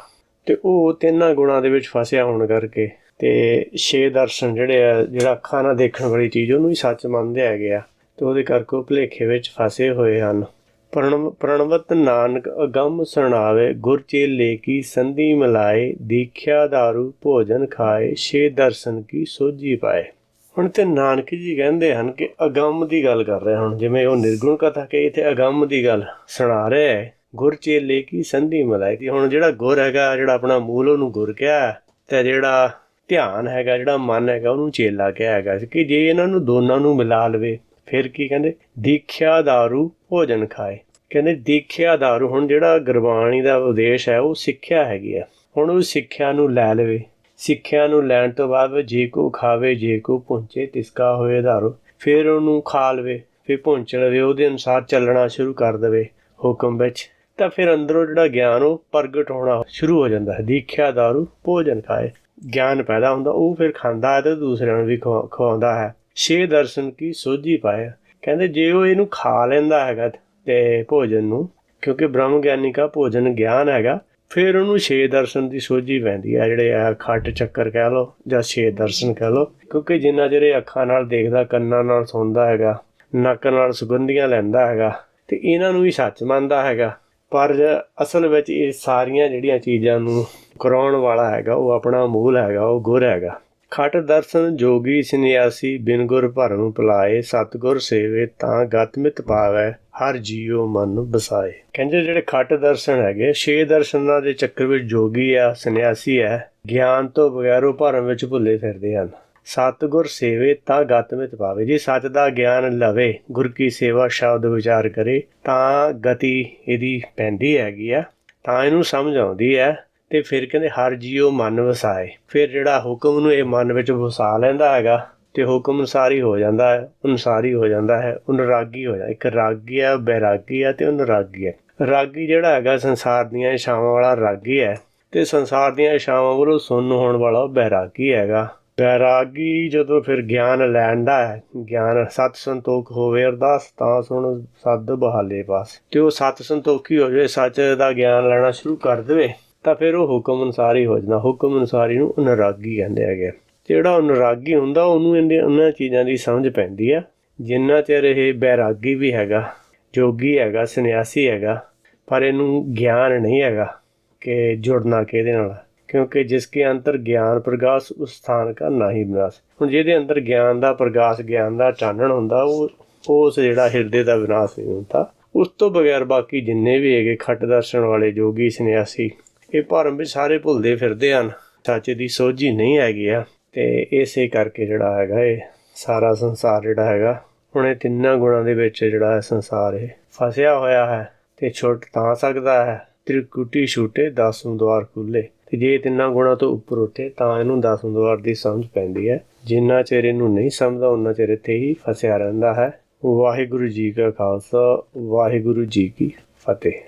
ਤੇ ਉਹ ਤਿੰਨਾਂ ਗੁਣਾਂ ਦੇ ਵਿੱਚ ਫਸਿਆ ਹੋਣ ਕਰਕੇ ਤੇ ਛੇ ਦਰਸ਼ਨ ਜਿਹੜੇ ਆ, ਜਿਹੜਾ ਅੱਖਾਂ ਨਾਲ ਦੇਖਣ ਵਾਲੀ ਚੀਜ਼, ਉਹਨੂੰ ਹੀ ਸੱਚ ਮੰਨਦੇ ਹੈਗੇ ਆ ਤੇ ਉਹਦੇ ਕਰਕੇ ਉਹ ਭੁਲੇਖੇ ਵਿੱਚ ਫਸੇ ਹੋਏ ਹਨ। ਪ੍ਰਣਵ, ਪ੍ਰਣਵਤ ਨਾਨਕ ਅਗੰਮ ਸੁਣਾਵੇ ਗੁਰ ਚੇਲੇ ਕੀ ਸੰਧੀ ਮਿਲਾਏ, ਦੀਖਿਆ दारू ਭੋਜਨ ਖਾਏ, ਛੇ ਦਰਸ਼ਨ ਕੀ ਸੋਝੀ ਪਾਏ। ਹੁਣ ਤੇ ਨਾਨਕ ਜੀ ਕਹਿੰਦੇ ਹਨ ਕਿ ਅਗੰਮ ਦੀ ਗੱਲ ਕਰ ਰਹੇ ਹੁਣ ਜਿਵੇਂ ਉਹ ਨਿਰਗੁਣ ਕਥਾ ਕਹੀ ਤੇ ਅਗੰਮ ਦੀ ਗੱਲ ਸੁਣਾ ਰਿਹਾ ਹੈ, ਗੁਰ ਚੇਲੇ ਕੀ ਸੰਧੀ ਮਿਲਾਏ। ਤੇ ਹੁਣ ਜਿਹੜਾ ਗੁਰ ਹੈਗਾ, ਜਿਹੜਾ ਆਪਣਾ ਮੂਲ ਉਹਨੂੰ ਗੁਰ ਕਿਹਾ ਤੇ ਜਿਹੜਾ ਧਿਆਨ ਹੈਗਾ ਜਿਹੜਾ ਮਨ ਹੈਗਾ ਉਹਨੂੰ ਚੇਲਾ ਕਿਹਾ ਹੈਗਾ ਕਿ ਜੇ ਇਹਨਾਂ ਨੂੰ ਦੋਨਾਂ ਨੂੰ ਮਿਲਾ ਲਵੇ ਫਿਰ ਕੀ ਕਹਿੰਦੇ ਦੀਖਿਆ दारू ਭੋਜਨ ਖਾਏ ਕਹਿੰਦੇ ਦੀਖਿਆ दारू ਹੁਣ ਜਿਹੜਾ ਗੁਰਬਾਣੀ ਦਾ ਉਦੇਸ਼ ਹੈ ਉਹ ਸਿੱਖਿਆ ਹੈਗੀ ਆ ਹੁਣ ਉਹ ਸਿੱਖਿਆ ਨੂੰ ਲੈ ਲਵੇ ਸਿੱਖਿਆ ਨੂੰ ਲੈਣ ਤੋਂ ਬਾਅਦ ਜੇ ਕੋ ਖਾਵੇ ਜੇ ਕੋ ਪਹੁੰਚੇ ਤਿਸਕਾ ਹੋਏ दारू ਫਿਰ ਉਹਨੂੰ ਖਾ ਲਵੇ ਫਿਰ ਪਹੁੰਚ ਲਵੇ ਉਹਦੇ ਅਨੁਸਾਰ ਚੱਲਣਾ ਸ਼ੁਰੂ ਕਰ ਦੇਵੇ ਹੁਕਮ ਵਿੱਚ ਤਾਂ ਫਿਰ ਅੰਦਰੋਂ ਜਿਹੜਾ ਗਿਆਨ ਉਹ ਪ੍ਰਗਟ ਹੋਣਾ ਸ਼ੁਰੂ ਹੋ ਜਾਂਦਾ ਹੈ ਦੀਖਿਆ दारू ਭੋਜਨ ਖਾਏ ਗਿਆਨ ਪੈਦਾ ਹੁੰਦਾ, ਉਹ ਫਿਰ ਖਾਂਦਾ ਹੈ ਤੇ ਦੂਸਰਿਆਂ ਨੂੰ ਵੀ ਖਵਾ- ਖਵਾਉਂਦਾ ਹੈ। ਛੇ ਦਰਸ਼ਨ ਕੀ ਸੋਝੀ ਪਾਏ। ਕਹਿੰਦੇ ਜੇ ਉਹ ਇਹਨੂੰ ਖਾ ਲੈਂਦਾ ਹੈਗਾ ਤੇ ਭੋਜਨ ਨੂੰ, ਕਿਉਂਕਿ ਬ੍ਰਹਮ ਗਿਆਨੀ ਦਾ ਭੋਜਨ ਗਿਆਨ ਹੈਗਾ, ਫਿਰ ਉਹਨੂੰ ਛੇ ਦਰਸ਼ਨ ਦੀ ਸੋਝੀ ਪੈਂਦੀ ਹੈ। ਜਿਹੜੇ ਆ ਖੱਟ ਚੱਕਰ ਕਹਿ ਲਓ ਜਾਂ ਛੇ ਦਰਸ਼ਨ ਕਹਿ ਲਓ, ਕਿਉਂਕਿ ਜਿੰਨਾ ਜਿਹੜੇ ਅੱਖਾਂ ਨਾਲ ਦੇਖਦਾ, ਕੰਨਾਂ ਨਾਲ ਸੁਣਦਾ ਹੈਗਾ, ਨੱਕ ਨਾਲ ਸੁਗੰਧੀਆਂ ਲੈਂਦਾ ਹੈਗਾ, ਤੇ ਇਹਨਾਂ ਨੂੰ ਵੀ ਸੱਚ ਮੰਨਦਾ ਹੈਗਾ। ਪਰ ਅਸਲ ਵਿੱਚ ਇਹ ਸਾਰੀਆਂ ਜਿਹੜੀਆਂ ਚੀਜ਼ਾਂ ਨੂੰ ਕਰਾਉਣ ਵਾਲਾ ਹੈਗਾ, ਉਹ ਆਪਣਾ ਮੂਲ ਹੈਗਾ, ਉਹ ਗੁਰ ਹੈਗਾ। ਖਟ ਦਰਸ਼ਨ ਜੋਗੀ ਸੰਨਿਆਸੀ, ਬਿਨ ਗੁਰ ਭਰਮ ਪਲਾਏ ਸਤਗੁਰ ਸੇਵੇ ਤਾਂ ਗਤਮਿਤ ਪਾਵੈ, ਹਰ ਜੀਉ ਮਨ ਬਸਾਏ। ਕਹਿੰਦੇ ਜਿਹੜੇ ਖਟ ਦਰਸ਼ਨ ਹੈਗੇ, ਛੇ ਦਰਸ਼ਨਾਂ ਦੇ ਚੱਕਰ ਵਿੱਚ ਜੋਗੀ ਆ, ਸੰਨਿਆਸੀ ਹੈ ਗਿਆਨ ਤੋਂ ਬਗੈਰ ਉਹ ਭਰਮ ਵਿੱਚ ਭੁੱਲੇ ਫਿਰਦੇ ਹਨ। ਸਤਗੁਰ ਸੇਵੇ ਤਾਂ ਗਤਮਿਤ ਪਾਵੇ। ਜੀ ਸੱਚ ਦਾ ਗਿਆਨ ਲਵੇ, ਗੁਰ ਕੀ ਸੇਵਾ ਸ਼ਬਦ ਵਿਚਾਰ ਕਰੇ, ਤਾਂ ਗਤੀ ਇਹਦੀ ਪੈਂਦੀ ਹੈਗੀ ਆ, ਤਾਂ ਇਹਨੂੰ ਸਮਝ ਆਉਂਦੀ ਹੈ। ਤੇ ਫਿਰ ਕਹਿੰਦੇ, ਹਰ ਜੀਉ ਮਨ ਵਸਾਏ। ਫਿਰ ਜਿਹੜਾ ਹੁਕਮ ਨੂੰ ਇਹ ਮਨ ਵਿੱਚ ਵਸਾ ਲੈਂਦਾ ਹੈਗਾ, ਤੇ ਹੁਕਮ ਅਨੁਸਾਰੀ ਹੋ ਜਾਂਦਾ ਹੈ, ਅਨੁਸਾਰੀ ਹੋ ਜਾਂਦਾ ਹੈ, ਅਨੁਰਾਗੀ ਹੋ ਜਾਂਦਾ ਇੱਕ ਰਾਗੀ ਆ ਬੈਰਾਗੀ ਹੈ ਤੇ ਅਨੁਰਾਗੀ ਹੈ। ਰਾਗੀ ਜਿਹੜਾ ਹੈਗਾ, ਸੰਸਾਰ ਦੀਆਂ ਇਸ਼ਾਵਾਂ ਵਾਲਾ ਰਾਗੀ ਹੈ ਤੇ ਸੰਸਾਰ ਦੀਆਂ ਇਸ਼ਾਵਾਂ ਵੱਲੋਂ ਸੁੰਨ ਹੋਣ ਵਾਲਾ ਉਹ ਬੈਰਾਗੀ ਹੈਗਾ। ਬੈਰਾਗੀ ਜਦੋਂ ਫਿਰ ਗਿਆਨ ਲੈਂਦਾ ਹੈ, ਗਿਆਨ ਸਤ ਸੰਤੋਖ ਹੋਵੇ, ਅਰਦਾਸ ਤਾਂ ਸੁਣ ਸੱਦ ਬਹਾਲੇ ਪਾਸ। ਤੇ ਉਹ ਸਤ ਸੰਤੋਖੀ ਹੋ ਜਾਵੇ, ਸੱਚ ਦਾ ਗਿਆਨ ਲੈਣਾ ਸ਼ੁਰੂ ਕਰ ਦੇਵੇ। ਤਾਂ ਫਿਰ ਉਹ ਹੁਕਮ ਅਨੁਸਾਰ ਹੀ ਹੋ ਜਾਂਦਾ। ਹੁਕਮ ਅਨੁਸਾਰੀ ਨੂੰ ਅਨੁਰਾਗੀ ਕਹਿੰਦੇ ਹੈਗੇ ਜਿਹੜਾ ਅਨੁਰਾਗੀ ਹੁੰਦਾ, ਉਹਨੂੰ ਇਹਦੇ, ਉਹਨਾਂ ਚੀਜ਼ਾਂ ਦੀ ਸਮਝ ਪੈਂਦੀ ਆ। ਜਿੰਨਾ ਚਿਰ ਇਹ ਬੈਰਾਗੀ ਵੀ ਹੈਗਾ, ਜੋਗੀ ਹੈਗਾ, ਸੰਨਿਆਸੀ ਹੈਗਾ, ਪਰ ਇਹਨੂੰ ਗਿਆਨ ਨਹੀਂ ਹੈਗਾ ਕਿ ਜੁੜਨਾ ਕਿਹਦੇ ਨਾਲ ਕਿਉਂਕਿ ਜਿਸ ਕੇ ਅੰਦਰ ਗਿਆਨ ਪ੍ਰਗਾਸ, ਉਸ ਸਥਾਨ ਕਾ ਨਹੀਂ ਵਿਨਾਸ਼। ਹੁਣ ਜਿਹਦੇ ਅੰਦਰ ਗਿਆਨ ਦਾ ਪ੍ਰਗਾਸ, ਗਿਆਨ ਦਾ ਚਾਨਣ ਹੁੰਦਾ, ਉਹ, ਉਸ ਜਿਹੜਾ ਹਿਰਦੇ ਦਾ ਵਿਨਾਸ਼ ਨਹੀਂ ਹੁੰਦਾ। ਉਸ ਤੋਂ ਬਗੈਰ ਬਾਕੀ ਜਿੰਨੇ ਵੀ ਹੈਗੇ, ਖੱਟ ਦਰਸ਼ਨ ਵਾਲੇ, ਜੋਗੀ, ਸੰਨਿਆਸੀ ਇਹ ਭਰਮ ਵਿੱਚ ਸਾਰੇ ਭੁੱਲਦੇ ਫਿਰਦੇ ਹਨ। ਸੱਚ ਦੀ ਸੋਝੀ ਨਹੀਂ ਹੈਗੀ ਆ। ਤੇ ਇਸੇ ਕਰਕੇ ਜਿਹੜਾ ਹੈਗਾ ਇਹ ਸਾਰਾ ਸੰਸਾਰ ਜਿਹੜਾ ਹੈਗਾ, ਹੁਣ ਇਹ ਤਿੰਨਾਂ ਗੁਣਾਂ ਦੇ ਵਿੱਚ ਜਿਹੜਾ ਹੈ ਸੰਸਾਰ ਇਹ ਫਸਿਆ ਹੋਇਆ ਹੈ ਤੇ ਛੁੱਟ ਤਾਂ ਸਕਦਾ ਹੈ। ਤ੍ਰਿਕੁਟੀ ਛੂਟੇ ਦਸਵੇਂ ਦਵਾਰ ਖੁੱਲੇ ਤੇ ਜੇ ਤਿੰਨਾਂ ਗੁਣਾਂ ਤੋਂ ਉੱਪਰ ਉੱਠੇ, ਤਾਂ ਇਹਨੂੰ ਦਸਵੇਂ ਦਵਾਰ ਦੀ ਸਮਝ ਪੈਂਦੀ ਹੈ। ਜਿੰਨਾ ਚਿਰ ਇਹਨੂੰ ਨਹੀਂ ਸਮਝਦਾ ਉਹਨਾਂ ਚਿਰ ਇੱਥੇ ਹੀ ਫਸਿਆ ਰਹਿੰਦਾ ਹੈ। ਵਾਹਿਗੁਰੂ ਜੀ ਕਾ ਖਾਲਸਾ, ਵਾਹਿਗੁਰੂ ਜੀ ਕੀ ਫਤਿਹ।